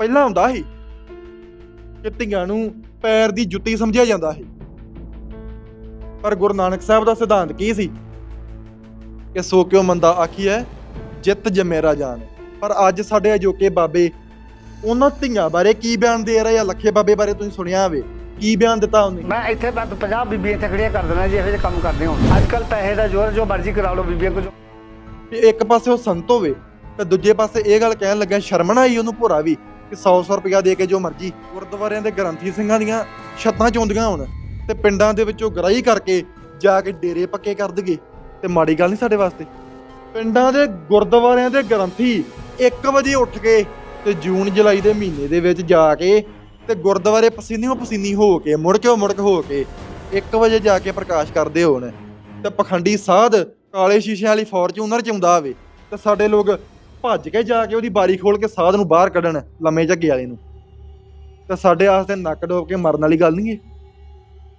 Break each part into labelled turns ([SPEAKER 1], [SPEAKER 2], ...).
[SPEAKER 1] ਪਹਿਲਾਂ ਹੁੰਦਾ ਸੀ ਕਿ ਧੀਆਂ ਨੂੰ ਪੈਰ ਦੀ ਜੁੱਤੀ ਸਮਝਿਆ ਜਾਂਦਾ ਸੀ। ਪਰ ਗੁਰੂ ਨਾਨਕ ਸਾਹਿਬ ਦਾ ਸਿਧਾਂਤ ਕੀ ਸੀ? ਕਿ ਸੋ ਕਿਉ ਮੰਦਾ ਆਖੀਐ ਜਿੱਤ ਜਮੇਰਾ ਜਾਨ। ਪਰ ਅੱਜ ਸਾਡੇ ਅਜੋਕੇ ਬਾਬੇ ਉਹਨਾਂ ਧੀਆਂ ਬਾਰੇ ਕੀ ਬਿਆਨ ਦੇ ਰਹੇ ਆ? ਲੱਖੇ ਬਾਬੇ ਬਾਰੇ ਤੁਸੀਂ ਸੁਣਿਆ ਹੋਵੇ। ਕੀ ਬਿਆਨ ਦਿੱਤਾ ਉਹਨੇ?
[SPEAKER 2] ਮੈਂ ਇੱਥੇ ਬਸ 50 ਬੀਬੀਆਂ ਇੱਥੇ ਖੜੀਆਂ ਕਰ ਦੇਣਾ ਜੀ ਇਹੋ ਜਿਹੇ ਕੰਮ ਕਰਦੇ ਹੋ ਅੱਜ ਕੱਲ ਪੈਸੇ ਦਾ ਜ਼ੋਰ ਜੋ ਮਰਜ਼ੀ ਕਰਾ ਲਓ ਬੀਬੀਆਂ
[SPEAKER 1] ਕਿ ਇੱਕ ਪਾਸੇ ਉਹ ਸੰਤ ਹੋਵੇ ਤੇ ਦੂਜੇ ਪਾਸੇ ਇਹ ਗੱਲ ਕਹਿਣ ਲੱਗਾ ਸ਼ਰਮ ਨਾ ਆਈ ਉਹਨੂੰ ਭੋਰਾ ਵੀ। ਕਿ 100-100 ਰੁਪਇਆ ਦੇ ਕੇ ਜੋ ਮਰਜ਼ੀ ਗੁਰਦੁਆਰਿਆਂ ਦੇ ਗ੍ਰੰਥੀ ਸਿੰਘਾਂ ਦੀਆਂ ਛੱਤਾਂ ਚੋਂਦੀਆਂ ਹੁਣ ਤੇ ਪਿੰਡਾਂ ਦੇ ਵਿੱਚੋਂ ਗਰਾਈ ਕਰਕੇ ਜਾ ਕੇ ਡੇਰੇ ਪੱਕੇ ਕਰ ਦਗੇ ਤੇ ਮਾੜੀ ਗੱਲ ਨਹੀਂ ਸਾਡੇ ਵਾਸਤੇ। ਪਿੰਡਾਂ ਦੇ ਗੁਰਦੁਆਰਿਆਂ ਦੇ ਗ੍ਰੰਥੀ 1 ਵਜੇ ਉੱਠ ਕੇ ਤੇ ਜੂਨ ਜੁਲਾਈ ਦੇ ਮਹੀਨੇ ਦੇ ਵਿੱਚ ਜਾ ਕੇ ਤੇ ਗੁਰਦੁਆਰੇ ਪਸੀਨਿਓ ਪਸੀਨੀ ਹੋ ਕੇ ਮੁੜਕਿਓ ਮੁੜਕ ਹੋ ਕੇ 1 ਵਜੇ ਜਾ ਕੇ ਪ੍ਰਕਾਸ਼ ਕਰਦੇ ਹੋਣ ਤੇ ਪਖੰਡੀ ਸਾਧ ਕਾਲੇ ਸ਼ੀਸ਼ਿਆਂ ਵਾਲੀ ਫੋਰਚੂਨਰ ਚ ਆਉਂਦਾ ਹੋਵੇ ਤੇ ਸਾਡੇ ਲੋਕ ਭੱਜ ਕੇ ਜਾ ਕੇ ਉਹਦੀ ਬਾਰੀ ਖੋਲ ਕੇ ਸਾਧ ਨੂੰ ਬਾਹਰ ਕੱਢਣ, ਲੰਮੇ ਝੱਗੇ ਵਾਲੇ ਨੂੰ। ਤੇ ਸਾਡੇ ਆਸਤੇ ਨੱਕ ਡੋਬ ਕੇ ਮਰਨ ਵਾਲੀ ਗੱਲ ਨਹੀਂ ਏ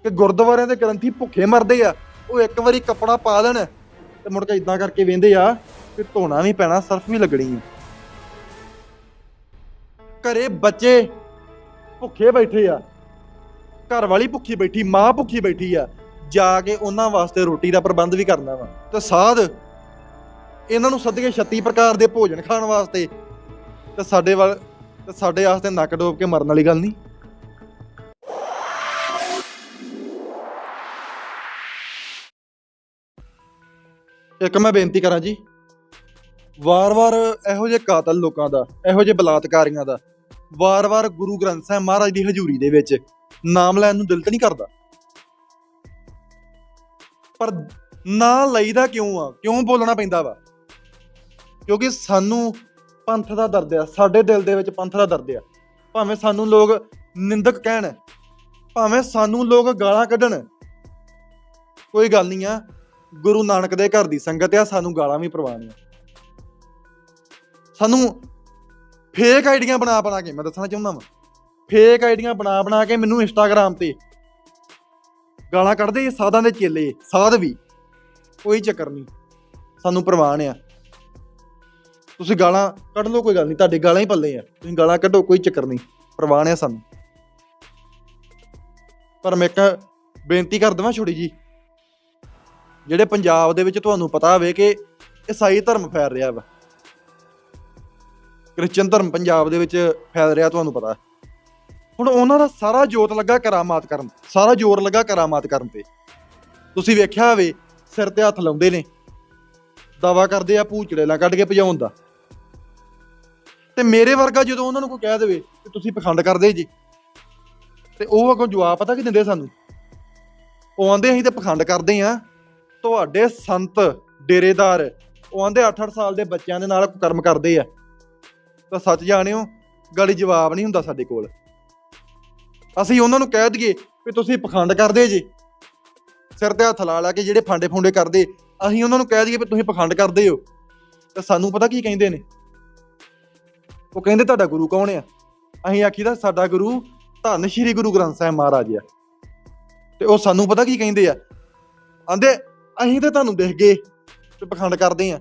[SPEAKER 1] ਕਿ ਗੁਰਦੁਆਰਿਆਂ ਦੇ ਗ੍ਰੰਥੀ ਭੁੱਖੇ ਮਰਦੇ ਆ, ਉਹ ਇੱਕ ਵਾਰੀ ਕੱਪੜਾ ਪਾ ਦੇਣ ਤੇ ਮੁੜ ਕੇ ਇਦਾਂ ਕਰਕੇ ਵੇਂਦੇ ਆ ਕਿ ਧੋਣਾ ਵੀ ਪੈਣਾ, ਸਰਫ ਵੀ ਲੱਗਣੀ ਆ। ਘਰੇ ਬੱਚੇ ਭੁੱਖੇ ਬੈਠੇ ਆ। ਘਰ ਵਾਲੀ ਭੁੱਖੀ ਬੈਠੀ, ਮਾਂ ਭੁੱਖੀ ਬੈਠੀ ਆ। ਜਾ ਕੇ ਉਹਨਾਂ ਵਾਸਤੇ ਰੋਟੀ ਦਾ ਪ੍ਰਬੰਧ ਵੀ ਕਰਨਾ ਵਾ। ਤੇ ਸਾਧ ਇਹਨਾਂ ਨੂੰ ਸੱਦ ਕੇ 36 ਪ੍ਰਕਾਰ ਦੇ ਭੋਜਨ ਖਾਣ ਵਾਸਤੇ। ਤੇ ਸਾਡੇ ਵੱਲ ਤੇ ਸਾਡੇ ਵਾਸਤੇ ਨੱਕ ਡੋਬ ਕੇ ਮਰਨ ਵਾਲੀ ਗੱਲ ਨਹੀਂ। ਇੱਕ ਮੈਂ ਬੇਨਤੀ ਕਰਾਂ ਜੀ। ਵਾਰ-ਵਾਰ ਇਹੋ ਜਿਹੇ ਕਾਤਲ ਲੋਕਾਂ ਦਾ, ਇਹੋ ਜਿਹੇ ਬਲਾਤਕਾਰੀਆਂ ਦਾ, ਵਾਰ-ਵਾਰ ਗੁਰੂ ਗ੍ਰੰਥ ਸਾਹਿਬ ਮਹਾਰਾਜ ਦੀ ਹਜ਼ੂਰੀ ਦੇ ਵਿੱਚ ਨਾਮ ਲੈਣ ਨੂੰ ਦਿਲ ਤਾਂ ਨਹੀਂ ਕਰਦਾ। ਪਰ ਨਾ ਲਈਦਾ ਕਿਉਂ ਆ? ਕਿਉਂ ਬੋਲਣਾ ਪੈਂਦਾ ਵਾ? ਕਿਉਂਕਿ ਸਾਨੂੰ ਪੰਥ ਦਾ ਦਰਦ ਆ, ਸਾਡੇ ਦਿਲ ਦੇ ਵਿੱਚ ਪੰਥ ਦਾ ਦਰਦ ਆ। ਭਾਵੇਂ ਸਾਨੂੰ ਲੋਕ ਨਿੰਦਕ ਕਹਿਣ, ਭਾਵੇਂ ਸਾਨੂੰ ਲੋਕ ਗਾਲਾਂ ਕੱਢਣ, ਕੋਈ ਗੱਲ ਨਹੀਂ ਆ, ਗੁਰੂ ਨਾਨਕ ਦੇ ਘਰ ਦੀ ਸੰਗਤ ਆ, ਸਾਨੂੰ ਗਾਲਾਂ ਵੀ ਪ੍ਰਵਾਨੀਆਂ ਸਾਨੂੰ ਫੇਕ ਆਈਡੀਆਂ ਬਣਾ ਬਣਾ ਕੇ, ਮੈਂ ਦੱਸਣਾ ਚਾਹੁੰਦਾ ਵਾਂ ਫੇਕ ਆਈਡੀਆਂ ਬਣਾ ਬਣਾ ਕੇ ਮੈਨੂੰ ਇੰਸਟਾਗ੍ਰam ਤੇ ਗਾਲਾਂ ਕੱਢਦੇ, ਸਾਧਾਂ ਦੇ ਚੇਲੇ, ਸਾਧ ਵੀ, ਕੋਈ ਚੱਕਰ ਨਹੀਂ, ਸਾਨੂੰ ਪ੍ਰਵਾਨ ਆ। ਤੁਸੀਂ ਗਾਲਾਂ ਕੱਢ ਲਓ, ਕੋਈ ਗੱਲ ਨਹੀਂ, ਤੁਹਾਡੇ ਗਾਲਾਂ ਹੀ ਪੱਲੇ ਆ। ਤੁਸੀਂ ਗਾਲਾਂ ਕੱਢੋ, ਕੋਈ ਚੱਕਰ ਨਹੀਂ, ਪ੍ਰਵਾਨ ਆ ਸਾਨੂੰ। ਪਰ ਮੈਂ ਇੱਕ ਬੇਨਤੀ ਕਰ ਦਵਾਂ ਛੋੜੀ ਜੀ ਜਿਹੜੇ ਪੰਜਾਬ ਦੇ ਵਿੱਚ ਤੁਹਾਨੂੰ ਪਤਾ ਹੋਵੇ ਕਿ ਈਸਾਈ ਧਰਮ ਫੈਲ ਰਿਹਾ ਵਾ। ਕ੍ਰਿਸਚੀਅਨ ਧਰਮ ਪੰਜਾਬ ਦੇ ਵਿੱਚ ਫੈਲ ਰਿਹਾ ਤੁਹਾਨੂੰ ਪਤਾ। ਹੁਣ ਉਹਨਾਂ ਦਾ ਸਾਰਾ ਜੋਤ ਲੱਗਾ ਕਰਾਮਾਤ ਕਰਨ ਸਾਰਾ ਜ਼ੋਰ ਲੱਗਾ ਕਰਾਮਾਤ ਕਰਨ ਤੇ। ਤੁਸੀਂ ਵੇਖਿਆ ਹੋਵੇ, ਸਿਰ ਤੇ ਹੱਥ ਲਾਉਂਦੇ ਨੇ, ਦਾਵਾ ਕਰਦੇ ਆ ਭੂਚੜੇ ਲਾ ਕੱਢ ਕੇ ਭਜਾਉਣ ਦਾ। ਤੇ ਮੇਰੇ ਵਰਗਾ ਜਦੋਂ ਉਹਨਾਂ ਨੂੰ ਕੋਈ ਕਹਿ ਦੇਵੇ ਕਿ ਤੁਸੀਂ ਪਖੰਡ ਕਰਦੇ ਜੀ, ਤੇ ਉਹ ਅੱਗੋਂ ਜਵਾਬ ਪਤਾ ਕੀ ਦਿੰਦੇ ਸਾਨੂੰ? ਉਹ ਆਂਦੇ, ਅਸੀਂ ਤੇ ਪਖੰਡ ਕਰਦੇ ਆ। ਤੁਹਾਡੇ ਸੰਤ ਡੇਰੇਦਾਰ ਉਹ ਆਂਦੇ 8-8 ਸਾਲ ਦੇ ਬੱਚਿਆਂ ਦੇ ਨਾਲ ਕਰਮ ਕਰਦੇ ਆ। ਤਾਂ ਸੱਚ ਜਾਣਿਓ ਗਾਲੀ ਜਵਾਬ ਨਹੀਂ ਹੁੰਦਾ ਸਾਡੇ ਕੋਲ। ਅਸੀਂ ਉਹਨਾਂ ਨੂੰ ਕਹਿ ਦਈਏ ਵੀ ਤੁਸੀਂ ਪਖੰਡ ਕਰਦੇ ਜੀ। ਸਿਰ ਤੇ ਹੱਥ ਲਾ ਲਾ ਕੇ ਜਿਹੜੇ ਫਾਂਡੇ ਫੁੰਡੇ ਕਰਦੇ, ਅਸੀਂ ਉਹਨਾਂ ਨੂੰ ਕਹਿ ਦਈਏ ਵੀ ਤੁਸੀਂ ਪਖੰਡ ਕਰਦੇ ਹੋ। ਤਾਂ ਸਾਨੂੰ ਪਤਾ ਕੀ ਕਹਿੰਦੇ ਨੇ? ਉਹ ਕਹਿੰਦੇ ਤੁਹਾਡਾ ਗੁਰੂ ਕੌਣ ਆ? ਅਸੀਂ ਆਖੀਦਾ ਸਾਡਾ ਗੁਰੂ ਧੰਨ ਸ਼੍ਰੀ ਗੁਰੂ ਗ੍ਰੰਥ ਸਾਹਿਬ ਮਹਾਰਾਜ ਆ। ਤੇ ਉਹ ਸਾਨੂੰ ਪਤਾ ਕੀ ਕਹਿੰਦੇ ਆ? ਆਂਦੇ, ਅਸੀਂ ਤੇ ਤੁਹਾਨੂੰ ਦੇਖ ਗਏ ਤੇ ਪਖੰਡ ਕਰਦੇ ਆ।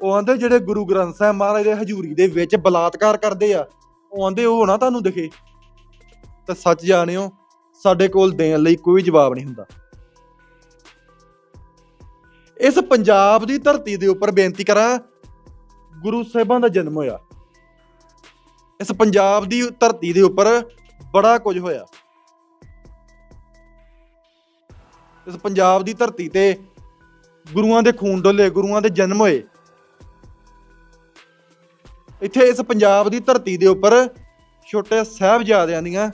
[SPEAKER 1] ਉਹ ਆਂਦੇ, ਜਿਹੜੇ ਗੁਰੂ ਗ੍ਰੰਥ ਸਾਹਿਬ ਮਹਾਰਾਜ ਦੇ ਹਜ਼ੂਰੀ ਦੇ ਵਿੱਚ ਬਲਾਤਕਾਰ ਕਰਦੇ ਆ, ਉਹ ਆਂਦੇ, ਉਹ ਨਾ ਤੁਹਾਨੂੰ ਦਿਖੇ। ਤਾਂ ਸੱਚ ਜਾਣਿਓ, ਸਾਡੇ ਕੋਲ ਦੇਣ ਲਈ ਕੋਈ ਜਵਾਬ ਨਹੀਂ ਹੁੰਦਾ। ਇਸ ਪੰਜਾਬ ਦੀ ਧਰਤੀ ਦੇ ਉੱਪਰ ਬੇਨਤੀ ਕਰਾਂ, ਗੁਰੂ ਸਾਹਿਬਾਂ ਦਾ ਜਨਮ ਹੋਇਆ। ਇਸ ਪੰਜਾਬ ਦੀ ਧਰਤੀ ਦੇ ਉੱਪਰ ਬੜਾ ਕੁਝ ਹੋਇਆ। ਇਸ ਪੰਜਾਬ ਦੀ ਧਰਤੀ ਤੇ ਗੁਰੂਆਂ ਦੇ ਖੂਨ ਡੋਲੇ, ਗੁਰੂਆਂ ਦੇ ਜਨਮ ਹੋਏ। ਇੱਥੇ ਇਸ ਪੰਜਾਬ ਦੀ ਧਰਤੀ ਦੇ ਉੱਪਰ ਛੋਟੇ ਸਾਹਿਬਜ਼ਾਦਿਆਂ ਦੀਆਂ,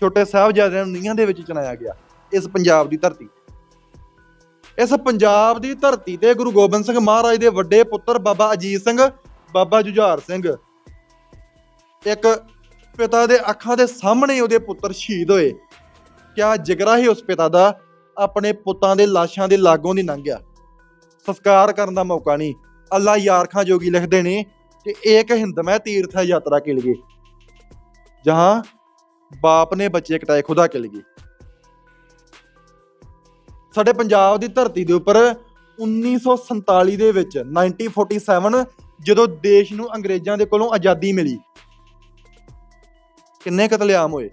[SPEAKER 1] ਛੋਟੇ ਸਾਹਿਬਜ਼ਾਦਿਆਂ ਨੂੰ ਨੀਹਾਂ ਦੇ ਵਿੱਚ ਚਣਾਇਆ ਗਿਆ ਇਸ ਪੰਜਾਬ ਦੀ ਧਰਤੀ। ਇਸ ਪੰਜਾਬ ਦੀ ਧਰਤੀ ਤੇ ਗੁਰੂ ਗੋਬਿੰਦ ਸਿੰਘ ਮਹਾਰਾਜ ਦੇ ਵੱਡੇ ਪੁੱਤਰ ਬਾਬਾ ਅਜੀਤ ਸਿੰਘ, ਬਾਬਾ ਜੁਝਾਰ ਸਿੰਘ ਇੱਕ ਪਿਤਾ ਦੇ ਅੱਖਾਂ ਦੇ ਸਾਹਮਣੇ ਉਹਦੇ ਪੁੱਤਰ ਸ਼ਹੀਦ ਹੋਏ। ਕਿਆ ਜਿਗਰਾ ਹੀ ਉਸ ਪਿਤਾ ਦਾ, ਆਪਣੇ ਪੁੱਤਾਂ ਦੇ ਲਾਸ਼ਾਂ ਦੇ ਲਾਗੋਂ ਦੀ ਲੰਘਿਆ। ਸੰਸਕਾਰ ਕਰਨ ਦਾ ਮੌਕਾ ਨਹੀਂ। ਅੱਲਾ ਯਾਰ ਖਾਂ ਜੋਗੀ ਲਿਖਦੇ ਨੇ ਕਿ ਏਕ ਹਿੰਦਮੈ ਤੀਰਥ ਹੈ ਯਾਤਰਾ ਕੇ ਲਈ ਜਹਾਂ ਬਾਪ ਨੇ ਬੱਚੇ ਕਟਾਏ ਖੁਦਾ ਕੇ ਲਈ ਸਾਡੇ ਪੰਜਾਬ ਦੀ ਧਰਤੀ ਦੇ ਉੱਪਰ 1947 ਦੇ ਵਿੱਚ 1947 ਜਦੋਂ ਦੇਸ਼ ਨੂੰ ਅੰਗਰੇਜ਼ਾਂ ਦੇ ਕੋਲੋਂ ਆਜ਼ਾਦੀ ਮਿਲੀ ਕਿੰਨੇ ਕਤਲੇਆਮ ਹੋਏ?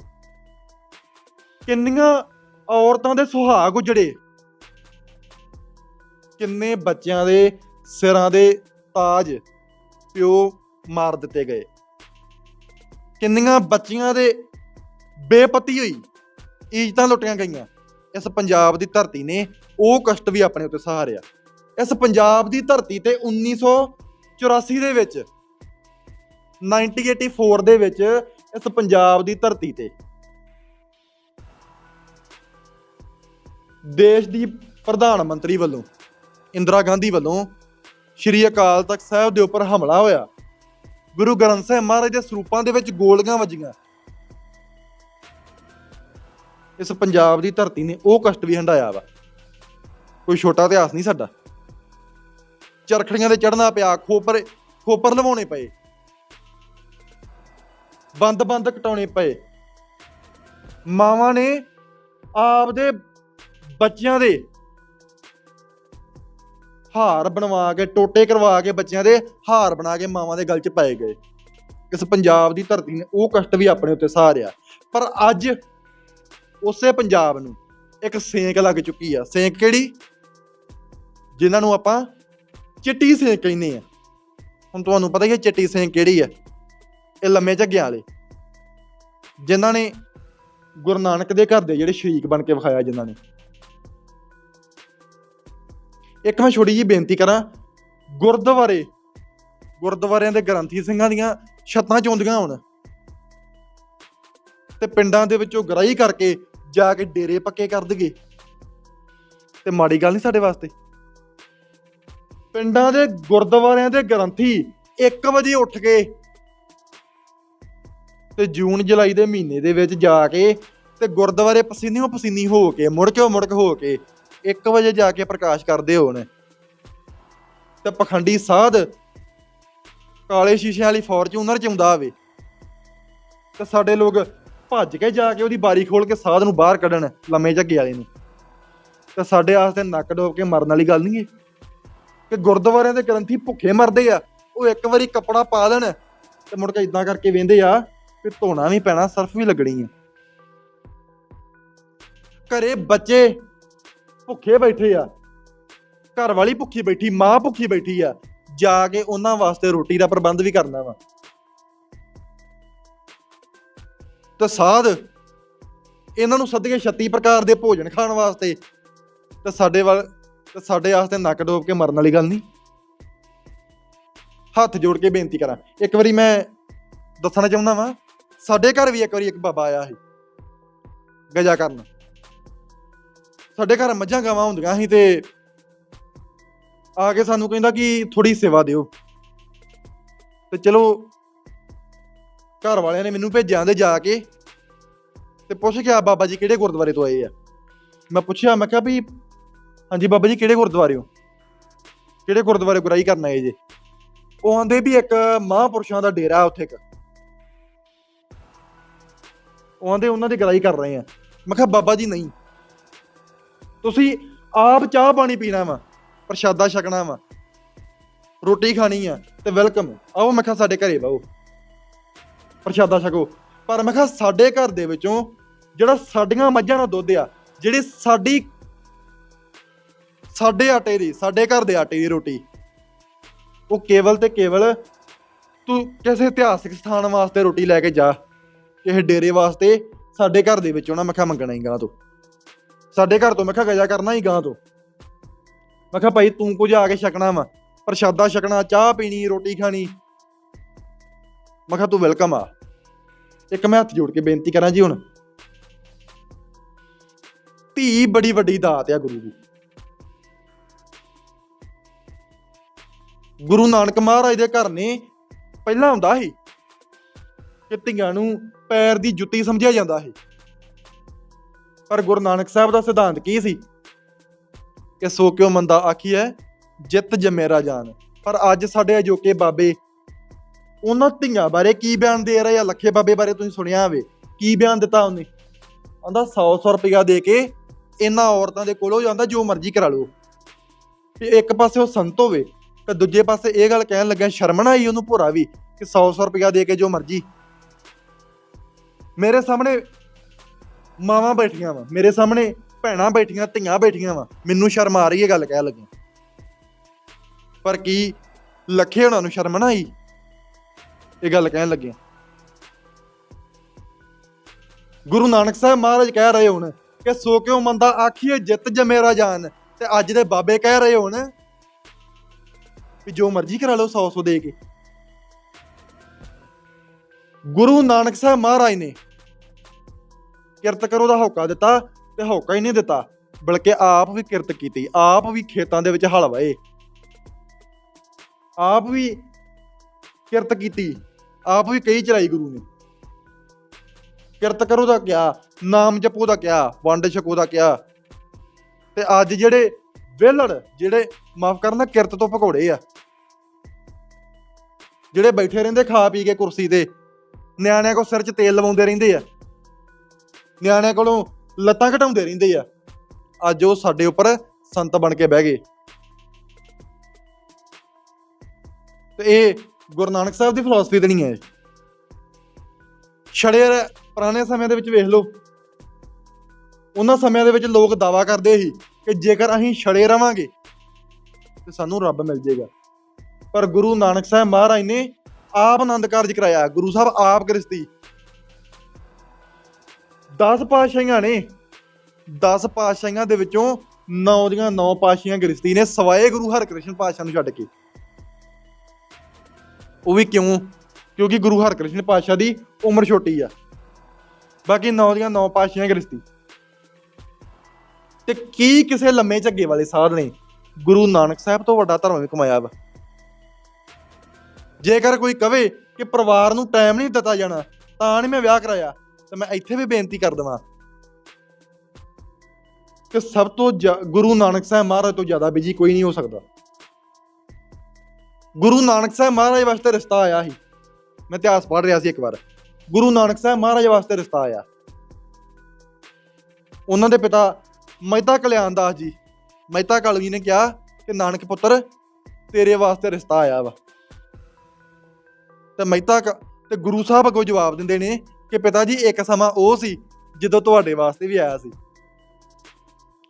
[SPEAKER 1] ਕਿੰਨੀਆਂ ਔਰਤਾਂ ਦੇ ਸੁਹਾਗ ਉਜੜੇ? ਕਿੰਨੇ ਬੱਚਿਆਂ ਦੇ ਸਿਰਾਂ ਦੇ ਤਾਜ ਪਿਓ ਮਾਰ ਦਿੱਤੇ ਗਏ? ਕਿੰਨੀਆਂ ਬੱਚੀਆਂ ਦੇ ਬੇਪਤੀ ਹੋਈ ਇੱਜ਼ਤਾਂ ਲੁੱਟੀਆਂ ਗਈਆਂ? ਇਸ ਪੰਜਾਬ ਦੀ ਧਰਤੀ ਨੇ ਉਹ ਕਸ਼ਟ ਵੀ ਆਪਣੇ ਉੱਤੇ ਸਹਾਰਿਆ। ਇਸ ਪੰਜਾਬ ਦੀ ਧਰਤੀ ਤੇ 1984 ਦੇ ਵਿੱਚ 1984 ਦੇ ਵਿੱਚ ਇਸ ਪੰਜਾਬ ਦੀ ਧਰਤੀ ਤੇ। ਦੇਸ਼ ਦੀ ਪ੍ਰਧਾਨ ਮੰਤਰੀ ਵੱਲੋਂ, ਇੰਦਰਾ ਗਾਂਧੀ ਵੱਲੋਂ ਸ਼੍ਰੀ ਅਕਾਲ ਤਖਤ ਸਾਹਿਬ ਦੇ ਉੱਪਰ ਹਮਲਾ ਹੋਇਆ। ਗੁਰੂ ਗ੍ਰੰਥ ਸਾਹਿਬ ਮਹਾਰਾਜ ਦੇ ਸਰੂਪਾਂ ਦੇ ਵਿੱਚ ਗੋਲੀਆਂ ਵੱਜੀਆਂ। ਇਸ ਪੰਜਾਬ ਦੀ ਧਰਤੀ ਨੇ ਉਹ ਕਸ਼ਟ ਵੀ ਹੰਡਾਇਆ ਵਾ। ਕੋਈ ਛੋਟਾ ਇਤਿਹਾਸ ਨਹੀਂ ਸਾਡਾ। ਚਰਖੜੀਆਂ ਤੇ ਚੜਨਾ ਪਿਆ, ਖੋਪਰ ਖੋਪਰ ਲਵਾਉਣੇ ਪਏ। ਬੰਦ ਬੰਦ ਕਟਾਉਣੇ ਪਏ। ਮਾਵਾਂ ਨੇ ਆਪਦੇ ਬੱਚਿਆਂ ਦੇ ਹਾਰ ਬਣਵਾ ਕੇ, ਟੋਟੇ ਕਰਵਾ ਕੇ ਬੱਚਿਆਂ ਦੇ ਹਾਰ ਬਣਾ ਕੇ ਮਾਵਾਂ ਦੇ ਗਲ 'ਚ ਪਾਏ ਗਏ। ਇਸ ਪੰਜਾਬ ਦੀ ਧਰਤੀ ਨੇ ਉਹ ਕਸ਼ਟ ਵੀ ਆਪਣੇ ਉੱਤੇ ਸਹਾਰਿਆ ਪਰ ਅੱਜ ਉਸੇ ਪੰਜਾਬ ਨੂੰ ਇੱਕ ਸੇਂਕ ਲੱਗ ਚੁੱਕੀ ਆ। ਸੇਂਕ ਕਿਹੜੀ? ਜਿਨ੍ਹਾਂ ਨੂੰ ਆਪਾਂ ਚਿੱਟੀ ਸੇਂਕ ਕਹਿੰਦੇ ਆ। ਹੁਣ ਤੁਹਾਨੂੰ ਪਤਾ ਹੀ ਹੈ ਚਿੱਟੀ ਸੇਂਕ ਕਿਹੜੀ ਆ। ਇਹ ਲੰਮੇ ਝੱਗਿਆਂ ਵਾਲੇ, ਜਿਨ੍ਹਾਂ ਨੇ ਗੁਰੂ ਨਾਨਕ ਦੇ ਘਰ ਦੇ ਜਿਹੜੇ ਸ਼ਰੀਕ ਬਣ ਕੇ ਵਿਖਾਇਆ ਜਿਨ੍ਹਾਂ ਨੇ। ਇੱਕ ਮੈਂ ਛੋਟੀ ਜੀ ਬੇਨਤੀ ਕਰਾਂ, ਗੁਰਦੁਆਰੇ, ਗੁਰਦੁਆਰਿਆਂ ਦੇ ਗ੍ਰੰਥੀ ਸਿੰਘਾਂ ਦੀਆਂ ਛੱਤਾਂ ਚੋਂਦੀਆਂ ਹੋਣ ਤੇ ਪਿੰਡਾਂ ਦੇ ਵਿੱਚੋਂ ਗਰਾਈ ਕਰਕੇ ਜਾ ਕੇ ਡੇਰੇ ਪੱਕੇ ਕਰ ਦਈਏ। ਤੇ ਮਾੜੀ ਗੱਲ ਨਹੀਂ ਸਾਡੇ ਵਾਸਤੇ। ਪਿੰਡਾਂ ਦੇ ਗੁਰਦੁਆਰਿਆਂ ਦੇ ਗ੍ਰੰਥੀ 1 ਵਜੇ ਉੱਠ ਕੇ ਤੇ ਜੂਨ ਜੁਲਾਈ ਦੇ ਮਹੀਨੇ ਦੇ ਵਿੱਚ ਜਾ ਕੇ ਤੇ ਗੁਰਦੁਆਰੇ ਪਸੀਨਿਓ ਪਸੀਨੀ ਹੋ ਕੇ, ਮੁੜ ਕੇ ਮੁੜ ਕੇ ਹੋ ਕੇ 1 ਵਜੇ ਜਾ ਕੇ ਪ੍ਰਕਾਸ਼ ਕਰਦੇ ਹੋਣ। ਤੇ ਪਖੰਡੀ ਸਾਧ ਕਾਲੇ ਸ਼ੀਸ਼ੇ ਵਾਲੀ ਫੋਰਚੂਨਰ ਚ ਆਉਂਦਾ ਆਵੇ। ਤੇ ਸਾਡੇ ਲੋਕ ਭੱਜ ਕੇ ਜਾ ਕੇ ਉਹਦੀ ਬਾਰੀ ਖੋਲ ਕੇ ਸਾਧ ਨੂੰ ਬਾਹਰ ਕੱਢਣ ਲੰਮੇ ਝੱਗੇ ਵਾਲੇ ਨੂੰ। ਤੇ ਸਾਡੇ ਆਸਤੇ ਨੱਕ ਡੋਬ ਕੇ ਮਰਨ ਵਾਲੀ ਗੱਲ ਨਹੀਂ ਏ। ਕਿ ਗੁਰਦੁਆਰਿਆਂ ਦੇ ਗ੍ਰੰਥੀ ਭੁੱਖੇ ਮਰਦੇ ਆ, ਉਹ ਇੱਕ ਵਾਰੀ ਕੱਪੜਾ ਪਾ ਲੈਣ ਤੇ ਮੁੜ ਕੇ ਇਦਾਂ ਕਰਕੇ ਵੇਂਦੇ ਆ ਫਿਰ ਧੋਣਾ ਵੀ ਪੈਣਾ, ਸਰਫ ਵੀ ਲੱਗਣੀ ਆ। ਘਰੇ ਬੱਚੇ ਭੁੱਖੇ ਬੈਠੇ ਆ। ਘਰ ਵਾਲੀ ਭੁੱਖੀ ਬੈਠੀ, ਮਾਂ ਭੁੱਖੀ ਬੈਠੀ ਆ। ਜਾ ਕੇ ਉਹਨਾਂ ਵਾਸਤੇ ਰੋਟੀ ਦਾ ਪ੍ਰਬੰਧ ਵੀ ਕਰਨਾ ਵਾ। ਤੇ ਸਾਧ, ਇਹਨਾਂ ਨੂੰ ਸੱਦ ਕੇ 36 ਪ੍ਰਕਾਰ ਦੇ ਭੋਜਨ ਖਾਣ ਵਾਸਤੇ। ਤੇ ਸਾਡੇ ਵੱਲ, ਤੇ ਸਾਡੇ ਵਾਸਤੇ ਨੱਕ ਡੋਬ ਕੇ ਮਰਨ ਵਾਲੀ ਗੱਲ ਨਹੀਂ। ਹੱਥ ਜੋੜ ਕੇ ਬੇਨਤੀ ਕਰਾਂ। ਇੱਕ ਵਾਰੀ ਮੈਂ ਦੱਸਣਾ ਚਾਹੁੰਦਾ ਵਾਂ ਸਾਡੇ ਘਰ ਵੀ ਇੱਕ ਵਾਰੀ ਇੱਕ ਬਾਬਾ ਆਇਆ ਸੀ। ਗਜਾ ਕਰਨ। ਸਾਡੇ ਘਰ ਮੱਝਾਂ ਗਾਵਾਂ ਹੁੰਦੀਆਂ ਸੀ ਤੇ ਆ ਕੇ ਸਾਨੂੰ ਕਹਿੰਦਾ ਕਿ ਥੋੜੀ ਸੇਵਾ ਦਿਓ। ਤੇ ਚਲੋ, ਘਰ ਵਾਲਿਆਂ ਨੇ ਮੈਨੂੰ ਭੇਜਿਆ ਦੇ ਜਾ ਕੇ ਤੇ ਪੁੱਛ ਕੇ ਆ ਬਾਬਾ ਜੀ ਕਿਹੜੇ ਗੁਰਦੁਆਰੇ ਤੋਂ ਆਏ ਆ। ਮੈਂ ਪੁੱਛਿਆ, ਮੈਂ ਕਿਹਾ ਵੀ ਹਾਂਜੀ ਬਾਬਾ ਜੀ ਕਿਹੜੇ ਗੁਰਦੁਆਰੇ ਹੋ? ਕਿਹੜੇ ਗੁਰਦੁਆਰੇ ਗੁਰਾਈ ਕਰਨ ਆਏ ਜੇ? ਉਹ ਆਂਦੇ ਵੀ ਇੱਕ ਮਹਾਂਪੁਰਸ਼ਾਂ ਦਾ ਡੇਰਾ ਉੱਥੇ ਇੱਕ। ਉਹਦੇ ਉਹਨਾਂ ਦੀ ਗਰਾਈ ਕਰ ਰਹੇ ਆ। ਮੈਂ ਕਿਹਾ, ਬਾਬਾ ਜੀ ਨਹੀਂ। ਤੁਸੀਂ ਆਪ ਚਾਹ ਪਾਣੀ ਪੀਣਾ ਵਾ, ਪ੍ਰਸ਼ਾਦਾ ਛਕਣਾ ਵਾ, ਰੋਟੀ ਖਾਣੀ ਆ, ਤੇ ਵੈਲਕਮ ਆਓ, ਮੈਂ ਕਿਹਾ, ਸਾਡੇ ਘਰੇ ਬਾਓ ਪ੍ਰਸ਼ਾਦਾ ਛਕੋ। ਪਰ ਮੈਂ ਕਿਹਾ, ਸਾਡੇ ਘਰ ਦੇ ਵਿੱਚੋਂ ਜਿਹੜਾ ਸਾਡੀਆਂ ਮੱਝਾਂ ਦਾ ਦੁੱਧ ਆ, ਜਿਹੜੀ ਸਾਡੀ, ਸਾਡੇ ਆਟੇ ਦੀ, ਸਾਡੇ ਘਰ ਦੇ ਆਟੇ ਦੀ ਰੋਟੀ, ਉਹ ਕੇਵਲ ਤੇ ਕੇਵਲ ਤੂੰ ਕਿਸੇ ਇਤਿਹਾਸਿਕ ਸਥਾਨ ਵਾਸਤੇ ਰੋਟੀ ਲੈ ਕੇ ਜਾ। ਕਿਸੇ ਡੇਰੇ ਵਾਸਤੇ ਸਾਡੇ ਘਰ ਦੇ ਵਿੱਚੋਂ ਨਾ ਮੈਂ ਕਿਹਾ ਮੰਗਣਾ ਹੀ ਗਾਂ ਤੋਂ। ਸਾਡੇ ਘਰ ਤੋਂ ਮੈਂ ਕਿਹਾ ਗਜਾ ਕਰਨਾ ਹੀ ਗਾਂ ਤੋਂ। ਮੈਂ ਕਿਹਾ ਭਾਈ ਤੂੰ ਕੁਝ ਆ ਕੇ ਛਕਣਾ ਵਾ, ਪ੍ਰਸ਼ਾਦਾ ਛਕਣਾ, ਚਾਹ ਪੀਣੀ, ਰੋਟੀ ਖਾਣੀ। ਮੈਂ ਕਿਹਾ ਤੂੰ ਵੈਲਕਮ ਆ। ਇੱਕ ਮੈਂ ਹੱਥ ਜੋੜ ਕੇ ਬੇਨਤੀ ਕਰਾਂ ਜੀ ਹੁਣ। ਧੀ ਬੜੀ ਵੱਡੀ ਦਾਤ ਆ ਗੁਰੂ ਦੀ। ਗੁਰੂ ਨਾਨਕ ਮਹਾਰਾਜ ਦੇ ਘਰ ਨੇ ਪਹਿਲਾਂ ਹੁੰਦਾ ਸੀ। ਕਿ ਧੀਆਂ ਨੂੰ ਪੈਰ ਦੀ ਜੁੱਤੀ ਸਮਝਿਆ ਜਾਂਦਾ ਸੀ। ਪਰ ਗੁਰੂ ਨਾਨਕ ਸਾਹਿਬ ਦਾ ਸਿਧਾਂਤ ਕੀ ਸੀ? ਕਿ ਸੋ ਕਿਉ ਮੰਦਾ ਆਖੀਐ, ਜਿੱਤ ਜਮੇ ਰਾਜਾਨ ਪਰ ਅੱਜ ਸਾਡੇ ਅਜੋਕੇ ਬਾਬੇ ਉਹਨਾਂ ਧੀਆਂ ਬਾਰੇ ਕੀ ਬਿਆਨ ਦੇ ਰਹੇ ਆ? ਲੱਖੇ ਬਾਬੇ ਬਾਰੇ ਤੁਸੀਂ ਸੁਣਿਆ ਹੋਵੇ, ਕੀ ਬਿਆਨ ਦਿੱਤਾ ਉਹਨੇ? ਆਂਦਾ 100 100 ਰੁਪਇਆ ਦੇ ਕੇ ਇਹਨਾਂ ਔਰਤਾਂ ਦੇ ਕੋਲੋਂ ਜਾਂਦਾ ਜੋ ਮਰਜ਼ੀ ਕਰਾ ਲਓ। ਤੇ ਇੱਕ ਪਾਸੇ ਉਹ ਸੰਤ ਹੋਵੇ, ਤੇ ਦੂਜੇ ਪਾਸੇ ਇਹ ਗੱਲ ਕਹਿਣ ਲੱਗਾ ਸ਼ਰਮਣਾ ਨਾ ਉਹਨੂੰ ਭੋਰਾ ਵੀ, ਕਿ 100 100 ਰੁਪਇਆ ਦੇ ਕੇ ਜੋ ਮਰਜ਼ੀ ਮੇਰੇ ਸਾਹਮਣੇ ਮਾਵਾਂ ਬੈਠੀਆਂ ਵਾ। ਮੇਰੇ ਸਾਹਮਣੇ ਭੈਣਾਂ ਬੈਠੀਆਂ, ਧੀਆਂ ਬੈਠੀਆਂ ਵਾ। ਮੈਨੂੰ ਸ਼ਰਮ ਆ ਰਹੀ ਹੈ ਗੱਲ ਕਹਿ ਲੱਗਿਆ ਪਰ ਕੀ ਲੱਖੇ ਉਹਨਾਂ ਨੂੰ ਸ਼ਰਮ ਨਾ ਆਈ? ਇਹ ਗੱਲ ਕਹਿਣ ਲੱਗਿਆ ਗੁਰੂ ਨਾਨਕ ਸਾਹਿਬ ਮਹਾਰਾਜ ਕਹਿ ਰਹੇ ਹੁਣ ਕਿ ਸੋ ਕਿਉ ਮੰਦਾ ਆਖੀਏ ਜਿੱਤ ਜਮੇਰਾ ਜਾਨ, ਤੇ ਅੱਜ ਦੇ ਬਾਬੇ ਕਹਿ ਰਹੇ ਹੁਣ ਵੀ ਜੋ ਮਰਜ਼ੀ ਕਰਾ ਲਓ 100 100 ਦੇ ਕੇ। ਗੁਰੂ ਨਾਨਕ ਸਾਹਿਬ ਮਹਾਰਾਜ ਨੇ ਕਿਰਤ ਕਰੋ ਦਾ ਹੌਕਾ ਦਿੱਤਾ ਤੇ ਹੌਕਾ ਹੀ ਨਹੀਂ ਦਿੱਤਾ, ਬਲਕਿ ਆਪ ਵੀ ਕਿਰਤ ਕੀਤੀ, ਆਪ ਵੀ ਖੇਤਾਂ ਦੇ ਵਿੱਚ ਹਲ ਵਾਏ। ਆਪ ਵੀ ਕਿਰਤ ਕੀਤੀ, ਆਪ ਵੀ ਕਈ ਚਲਾਈ ਗੁਰੂ ਨੇ। ਕਿਰਤ ਕਰੋ ਦਾ ਕਿਹਾ, ਨਾਮ ਜਪੋ ਦਾ ਕਿਹਾ, ਵੰਡ ਛਕੋ ਦਾ ਕਿਹਾ। ਤੇ ਅੱਜ ਜਿਹੜੇ ਵਿਹਲੜ, ਜਿਹੜੇ ਮਾਫ ਕਰਨਾ ਕਿਰਤ ਤੋਂ ਭਗੌੜੇ ਆ, ਜਿਹੜੇ ਬੈਠੇ ਰਹਿੰਦੇ ਖਾ ਪੀ ਕੇ ਕੁਰਸੀ ਤੇ ਨਿਆਣਿਆਂ ਕੋ ਸਿਰ 'ਚ ਤੇਲ ਲਵਾਉਂਦੇ ਰਹਿੰਦੇ ਆ। ਨਿਆਣਿਆਂ ਕੋਲੋਂ ਲੱਤਾਂ ਘਟਾਉਂਦੇ ਰਹਿੰਦੇ ਆ। ਅੱਜ ਉਹ ਸਾਡੇ ਉੱਪਰ ਸੰਤ ਬਣ ਕੇ ਬਹਿ ਗਏ। ਤੇ ਇਹ ਗੁਰੂ ਨਾਨਕ ਸਾਹਿਬ ਦੀ ਫਿਲਾਸਫੀ ਤੇ ਨਹੀਂ ਹੈ। ਛੜੇ ਪੁਰਾਣੇ ਸਮਿਆਂ ਦੇ ਵਿੱਚ ਵੇਖ ਲਓ। ਉਹਨਾਂ ਸਮਿਆਂ ਦੇ ਵਿੱਚ ਲੋਕ ਦਾਵਾ ਕਰਦੇ ਸੀ ਕਿ ਜੇਕਰ ਅਸੀਂ ਛੜੇ ਰਵਾਂਗੇ ਤੇ ਸਾਨੂੰ ਰੱਬ ਮਿਲ ਜਾਏਗਾ ਪਰ ਗੁਰੂ ਨਾਨਕ ਸਾਹਿਬ ਮਹਾਰਾਜ ਨੇ ਆਪ ਆਨੰਦ ਕਾਰਜ ਕਰਾਇਆ, ਗੁਰੂ ਸਾਹਿਬ ਆਪ ਗ੍ਰਸਤੀ 10 ਪਾਤਸ਼ਾਹੀਆਂ ਨੇ 10 ਪਾਤਸ਼ਾਹੀਆਂ ਦੇ ਵਿੱਚੋਂ 9 ਦੀਆਂ 9 ਪਾਤਸ਼ਾਹੀਆਂ ਗ੍ਰਸਤੀ ਨੇ, ਸਵਾਏ ਗੁਰੂ ਹਰਕ੍ਰਿਸ਼ਨ ਪਾਤਸ਼ਾਹ ਨੂੰ ਛੱਡ ਕੇ। ਉਹ ਵੀ ਕਿਉਂ? ਕਿਉਂਕਿ ਗੁਰੂ ਹਰਕ੍ਰਿਸ਼ਨ ਪਾਤਸ਼ਾਹ ਦੀ ਉਮਰ ਛੋਟੀ ਆ। ਬਾਕੀ 9 ਦੀਆਂ 9 ਪਾਤਸ਼ਾਹੀਆਂ ਗ੍ਰਸਤੀ ਤੇ ਕੀ ਕਿਸੇ ਲੰਮੇ ਝੱਗੇ ਵਾਲੇ ਸਾਧ ਨੇ, ਗੁਰੂ ਨਾਨਕ ਸਾਹਿਬ ਤੋਂ ਵੱਡਾ ਧਰਮ ਵੀ ਕਮਾਇਆ ਵਾ? ਜੇਕਰ ਕੋਈ ਕਵੇ ਕਿ ਪਰਿਵਾਰ ਨੂੰ ਟਾਈਮ ਨਹੀਂ ਦਿੱਤਾ ਜਾਣਾ, ਤਾਂ ਨਹੀਂ ਮੈਂ ਵਿਆਹ ਕਰਾਇਆ, ਤਾਂ ਮੈਂ ਇੱਥੇ ਵੀ ਬੇਨਤੀ ਕਰ ਦਵਾਂ ਕਿ ਸਭ ਤੋਂ ਜ਼ਿਆ- ਗੁਰੂ ਨਾਨਕ ਸਾਹਿਬ ਮਹਾਰਾਜ ਤੋਂ ਜ਼ਿਆਦਾ ਬਿਜ਼ੀ ਕੋਈ ਨਹੀਂ ਹੋ ਸਕਦਾ। ਗੁਰੂ ਨਾਨਕ ਸਾਹਿਬ ਮਹਾਰਾਜ ਵਾਸਤੇ ਰਿਸ਼ਤਾ ਆਇਆ ਸੀ। ਮੈਂ ਇਤਿਹਾਸ ਪੜ੍ਹ ਰਿਹਾ ਸੀ ਇੱਕ ਵਾਰ। ਗੁਰੂ ਨਾਨਕ ਸਾਹਿਬ ਮਹਾਰਾਜ ਵਾਸਤੇ ਰਿਸ਼ਤਾ ਆਇਆ। ਉਹਨਾਂ ਦੇ ਪਿਤਾ ਮਹਿਤਾ ਕਲਿਆਣ ਦਾਸ ਜੀ, ਮਹਿਤਾ ਕਾਲੂ ਜੀ ਨੇ ਕਿਹਾ ਕਿ, ਨਾਨਕ ਪੁੱਤਰ, ਤੇਰੇ ਵਾਸਤੇ ਰਿਸ਼ਤਾ ਆਇਆ ਵਾ। ਤੇ ਮਹਿਤਾ ਕ- ਤੇ ਗੁਰੂ ਸਾਹਿਬ ਅੱਗੋਂ ਜਵਾਬ ਦਿੰਦੇ ਨੇ ਕਿ ਪਿਤਾ ਜੀ, ਇੱਕ ਸਮਾਂ ਉਹ ਸੀ ਜਦੋਂ ਤੁਹਾਡੇ ਵਾਸਤੇ ਵੀ ਆਇਆ ਸੀ।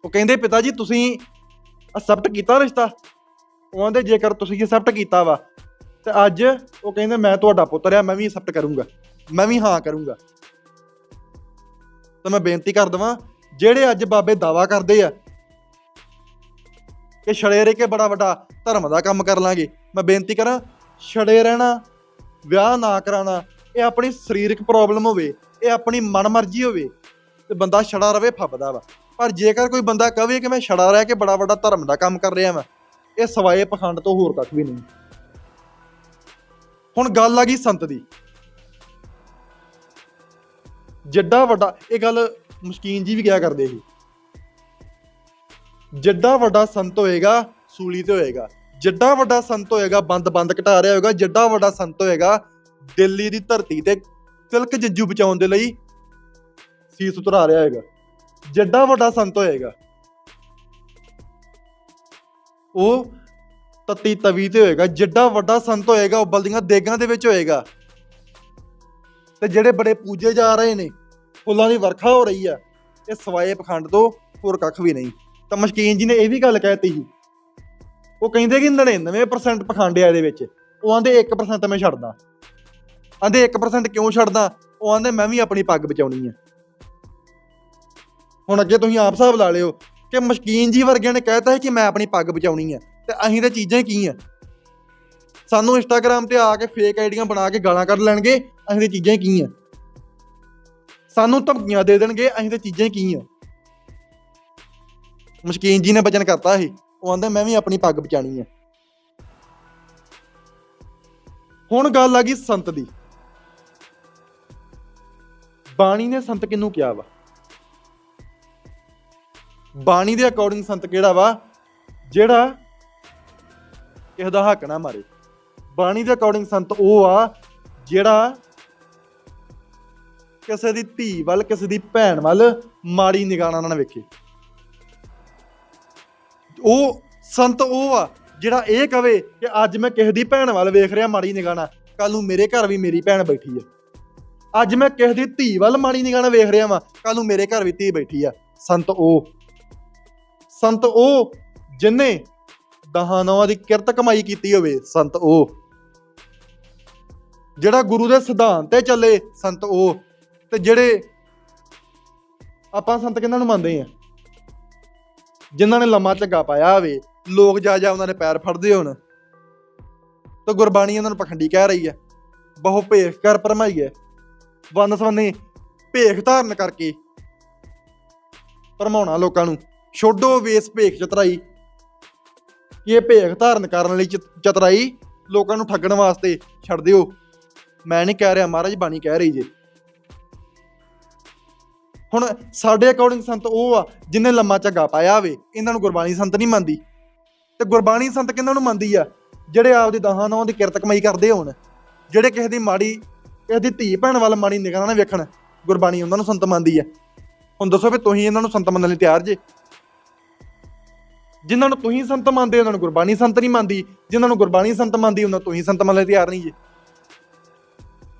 [SPEAKER 1] ਉਹ ਕਹਿੰਦੇ, ਪਿਤਾ ਜੀ, ਤੁਸੀਂ ਅਸੈਪਟ ਕੀਤਾ ਰਿਸ਼ਤਾ? ਉਹ ਕਹਿੰਦੇ ਜੇਕਰ ਤੁਸੀਂ ਅਸੈਪਟ ਕੀਤਾ ਵਾ, ਤੇ ਅੱਜ ਉਹ ਕਹਿੰਦੇ, ਮੈਂ ਤੁਹਾਡਾ ਪੁੱਤਰ ਆ, ਮੈਂ ਵੀ ਅਸੈਪਟ ਕਰੂੰਗਾ, ਮੈਂ ਵੀ ਹਾਂ ਕਰੂੰਗਾ। ਤਾਂ ਮੈਂ ਬੇਨਤੀ ਕਰ ਦਵਾਂ, ਜਿਹੜੇ ਅੱਜ ਬਾਬੇ ਦਾਵਾ ਕਰਦੇ ਆ ਕਿ ਛੜੇ ਰਹਿ ਕੇ ਬੜਾ ਵੱਡਾ ਧਰਮ ਦਾ ਕੰਮ ਕਰ ਲਾਂਗੇ, ਮੈਂ ਬੇਨਤੀ ਕਰਾਂ, ਛੜੇ ਰਹਿਣਾ ਵਿਆਹ ਨਾ ਕਰਾਉਣਾ, ਇਹ ਆਪਣੀ ਸਰੀਰਕ ਪ੍ਰੋਬਲਮ ਹੋਵੇ, ਇਹ ਆਪਣੀ ਮਨਮਰਜ਼ੀ ਹੋਵੇ, ਤੇ ਬੰਦਾ ਛੜਾ ਰਵੇ, ਫੱਬਦਾ ਵਾ। ਪਰ ਜੇਕਰ ਕੋਈ ਬੰਦਾ ਕਵੇ ਕਿ ਮੈਂ ਛੜਾ ਰਹਿ ਕੇ ਬੜਾ ਵੱਡਾ ਧਰਮ ਦਾ ਕੰਮ ਕਰ ਰਿਹਾ ਵਾਂ, ਇਹ ਸਵਾਏ ਪਖੰਡ ਤੋਂ ਹੋਰ ਕੱਖ ਵੀ ਨਹੀਂ। ਹੁਣ ਗੱਲ ਆ ਗਈ ਸੰਤ ਦੀ। ਜਿੱਡਾ ਵੱਡਾ, ਇਹ ਗੱਲ ਮੁਸ਼ਕੀਨ ਜੀ ਵੀ ਕਿਹਾ ਕਰਦੇ ਸੀ? ਜਿੱਡਾ ਵੱਡਾ ਸੰਤ ਹੋਏਗਾ, ਸੂਲੀ ਤੇ ਹੋਏਗਾ। ਜਿੱਡਾ ਵੱਡਾ ਸੰਤ ਹੋਏਗਾ, ਬੰਦ ਬੰਦ ਘਟਾ ਰਿਹਾ ਹੋਏਗਾ, ਜਿੱਡਾ ਵੱਡਾ ਸੰਤ ਹੋਏਗਾ, ਦਿੱਲੀ ਦੀ ਧਰਤੀ ਤੇ ਤਿਲਕ ਜੱਜੂ ਬਚਾਉਣ ਦੇ ਲਈ ਸੀਸ ਉਤਰਾ ਰਿਹਾ ਹੋਏਗਾ। ਜਿੱਡਾ ਵੱਡਾ ਸੰਤ ਹੋਏਗਾ। ਉਹ ਤਤੀ ਤਵੀ ਤੇ ਹੋਏਗਾ। ਜਿੱਡਾ ਵੱਡਾ ਸੰਤ ਹੋਏਗਾ, ਉਹ ਬਲਦੀਆਂ ਦੇਗਾਂ ਦੇ ਵਿੱਚ ਹੋਏਗਾ। ਤੇ ਜਿਹੜੇ ਬੜੇ ਪੂਜੇ ਜਾ ਰਹੇ ਨੇ, ਫੁੱਲਾਂ ਦੀ ਵਰਖਾ ਹੋ ਰਹੀ ਆ, ਇਹ ਸਵਾਏ ਪਖੰਡ ਤੋਂ ਹੋਰ ਕੱਖ ਵੀ ਨਹੀਂ। ਤਾਂ ਮਸ਼ਕੀਨ ਜੀ ਨੇ ਇਹ ਵੀ ਗੱਲ ਕਹਿਤੀ ਸੀ। ਉਹ ਕਹਿੰਦੇ ਕਿ 99% ਪਖੰਡ ਆ ਇਹਦੇ ਵਿੱਚ। ਉਹ ਆਂਦੇ 1% ਮੈਂ ਛੱਡਦਾ। ਆਂਦੇ 1% ਕਿਉਂ ਛੱਡਦਾ? ਉਹ ਆਂਦੇ ਮੈਂ ਵੀ ਆਪਣੀ ਪੱਗ ਬਚਾਉਣੀ ਆ। ਹੁਣ ਅੱਗੇ ਤੁਸੀਂ ਆਪ ਹਿਸਾਬ ਲਾ ਲਿਓ ਕਿ ਮਸ਼ਕੀਨ ਜੀ ਵਰਗਿਆਂ ਨੇ ਕਹਿਤਾ ਹੈ ਕਿ ਮੈਂ ਆਪਣੀ ਪੱਗ ਬਚਾਉਣੀ ਆ। ਤੇ ਅਸੀਂ ਤਾਂ ਚੀਜ਼ਾਂ ਕੀ ਆ? ਸਾਨੂੰ ਇੰਸਟਾਗ੍ਰam ਤੇ ਆ ਕੇ ਫੇਕ ਆਈਡੀਆਂ ਬਣਾ ਕੇ ਗਾਲਾਂ ਕੱਢ ਲੈਣਗੇ, ਅਸੀਂ ਤਾਂ ਚੀਜ਼ਾਂ ਕੀ ਆ? ਸਾਨੂੰ ਧਮਕੀਆਂ ਦੇ ਦੇਣਗੇ, ਅਸੀਂ ਤਾਂ ਚੀਜ਼ਾਂ ਕੀ ਆ? ਮਸ਼ਕੀਨ ਜੀ ਨੇ ਬਚਨ ਕਰਤਾ ਸੀ। ਉਹ ਆਂਦਾ, ਮੈਂ ਵੀ ਆਪਣੀ ਪੱਗ ਬਚਾਣੀ ਆ। ਹੁਣ ਗੱਲ ਆ ਗਈ ਸੰਤ ਦੀ। ਬਾਣੀ ਨੇ ਸੰਤ ਕਿਹਨੂੰ ਕਿਹਾ ਵਾ? ਬਾਣੀ ਦੇ ਅਕੋਰਡਿੰਗ ਸੰਤ ਕਿਹੜਾ ਵਾ? ਜਿਹੜਾ ਕਿਸੇ ਦਾ ਹੱਕ ਨਾ ਮਾਰੇ। ਬਾਣੀ ਦੇ ਅਕੋਰਡਿੰਗ ਸੰਤ ਉਹ ਆ, ਜਿਹੜਾ ਕਿਸੇ ਦੀ ਧੀ ਵੱਲ, ਕਿਸੇ ਦੀ ਭੈਣ ਵੱਲ ਮਾੜੀ ਨਿਗਾਹ ਨਾਲ ਨਾ ਵੇਖੇ। ਉਹ ਸੰਤ ਉਹ ਆ, ਜਿਹੜਾ ਇਹ ਕਵੇ ਕਿ ਅੱਜ ਮੈਂ ਕਿਸੇ ਦੀ ਭੈਣ ਵੱਲ ਵੇਖ ਰਿਹਾ ਮਾੜੀ ਨਿਗਾਹ ਨਾਲ ਕੱਲ ਨੂੰ ਮੇਰੇ ਘਰ ਵੀ ਮੇਰੀ ਭੈਣ ਬੈਠੀ ਆ। ਅੱਜ ਮੈਂ ਕਿਸੇ ਦੀ ਧੀ ਵੱਲ ਮਾੜੀ ਨਿਗਾਹ ਨਾਲ ਵੇਖ ਰਿਹਾ ਵਾਂ ਕੱਲ ਨੂੰ ਮੇਰੇ ਘਰ ਵੀ ਧੀ ਬੈਠੀ ਆ। ਸੰਤ ਉਹ ਸੰਤ ਉਹ ਜਿਨੇ ਦਹਾਂ ਨਵਾਂ ਦੀ ਕਿਰਤ ਕਮਾਈ ਕੀਤੀ ਹੋਵੇ, ਸੰਤ ਉਹ। ਜਿਹੜਾ ਗੁਰੂ ਦੇ ਸਿਧਾਂਤ ਤੇ ਚੱਲੇ, ਸੰਤ ਉਹ। ਤੇ ਜਿਹੜੇ ਆਪਾਂ ਸੰਤ ਕਿਹਨਾਂ ਨੂੰ ਮੰਨਦੇ ਆ? ਜਿਨ੍ਹਾਂ ਨੇ ਲੰਮਾ ਝੱਗਾ ਪਾਇਆ ਹੋਵੇ, ਲੋਕ ਜਾ ਜਾ ਉਹਨਾਂ ਦੇ ਪੈਰ ਫੜਦੇ ਹੋਣ। ਤਾਂ ਗੁਰਬਾਣੀ ਉਹਨਾਂ ਨੂੰ ਪਖੰਡੀ ਕਹਿ ਰਹੀ ਹੈ। ਬਹੁ ਭੇਖ ਕਰ ਪਰਮਾਈ ਹੈ ਵੰਨ ਸਵੰਨੇ ਭੇਖ ਧਾਰਨ ਕਰਕੇ ਭਰਮਾਉਣਾ ਲੋਕਾਂ ਨੂੰ। ਛੋਡੋ ਵੇਸ ਭੇਖ ਚਤਰਾਈ। ਇਹ ਭੇਖ ਧਾਰਨ ਕਰਨ ਲਈ ਚਤ- ਚਤਰਾਈ ਲੋਕਾਂ ਨੂੰ ਠੱਗਣ ਵਾਸਤੇ ਛੱਡ ਦਿਓ। ਮੈਂ ਨਹੀਂ ਕਹਿ ਰਿਹਾ, ਮਹਾਰਾਜ ਬਾਣੀ ਕਹਿ ਰਹੀ ਜੇ। ਹੁਣ ਸਾਡੇ ਅਕੋਰਡਿੰਗ ਸੰਤ ਉਹ ਆ, ਜਿਨੇ ਲੰਮਾ ਝੱਗਾ ਪਾਇਆ ਹੋਵੇ, ਇਹਨਾਂ ਨੂੰ ਗੁਰਬਾਣੀ ਸੰਤ ਨਹੀਂ ਮੰਨਦੀ। ਤੇ ਗੁਰਬਾਣੀ ਸੰਤ ਕਿਹਨਾਂ ਨੂੰ ਮੰਨਦੀ ਆ? ਜਿਹੜੇ ਆਪਦੇ ਦਹਾਂ ਨੌਂ ਦੀ ਕਿਰਤ ਕਮਾਈ ਕਰਦੇ ਹੋਣ, ਜਿਹੜੇ ਕਿਸੇ ਦੀ ਮਾੜੀ, ਕਿਸੇ ਦੀ ਧੀ ਭੈਣ ਵੱਲ ਮਾੜੀ ਨਿਗਾਹ ਨਾਲ ਵੇਖਣ, ਗੁਰਬਾਣੀ ਉਹਨਾਂ ਨੂੰ ਸੰਤ ਮੰਨਦੀ ਆ। ਹੁਣ ਦੱਸੋ ਵੀ ਤੁਸੀਂ ਇਹਨਾਂ ਨੂੰ ਸੰਤ ਮੰਨਣ ਲਈ ਤਿਆਰ ਜੇ? ਜਿਨ੍ਹਾਂ ਨੂੰ ਤੁਸੀਂ ਸੰਤ ਮੰਨਦੇ ਉਹਨਾਂ ਨੂੰ ਗੁਰਬਾਣੀ ਸੰਤ ਨਹੀਂ ਮੰਨਦੀ। ਜਿਨ੍ਹਾਂ ਨੂੰ ਗੁਰਬਾਣੀ ਸੰਤ ਮੰਨਦੀ, ਉਹਨਾਂ ਤੁਸੀਂ ਸੰਤ ਮੰਨਣ ਲਈ ਤਿਆਰ ਨਹੀਂ ਜੇ।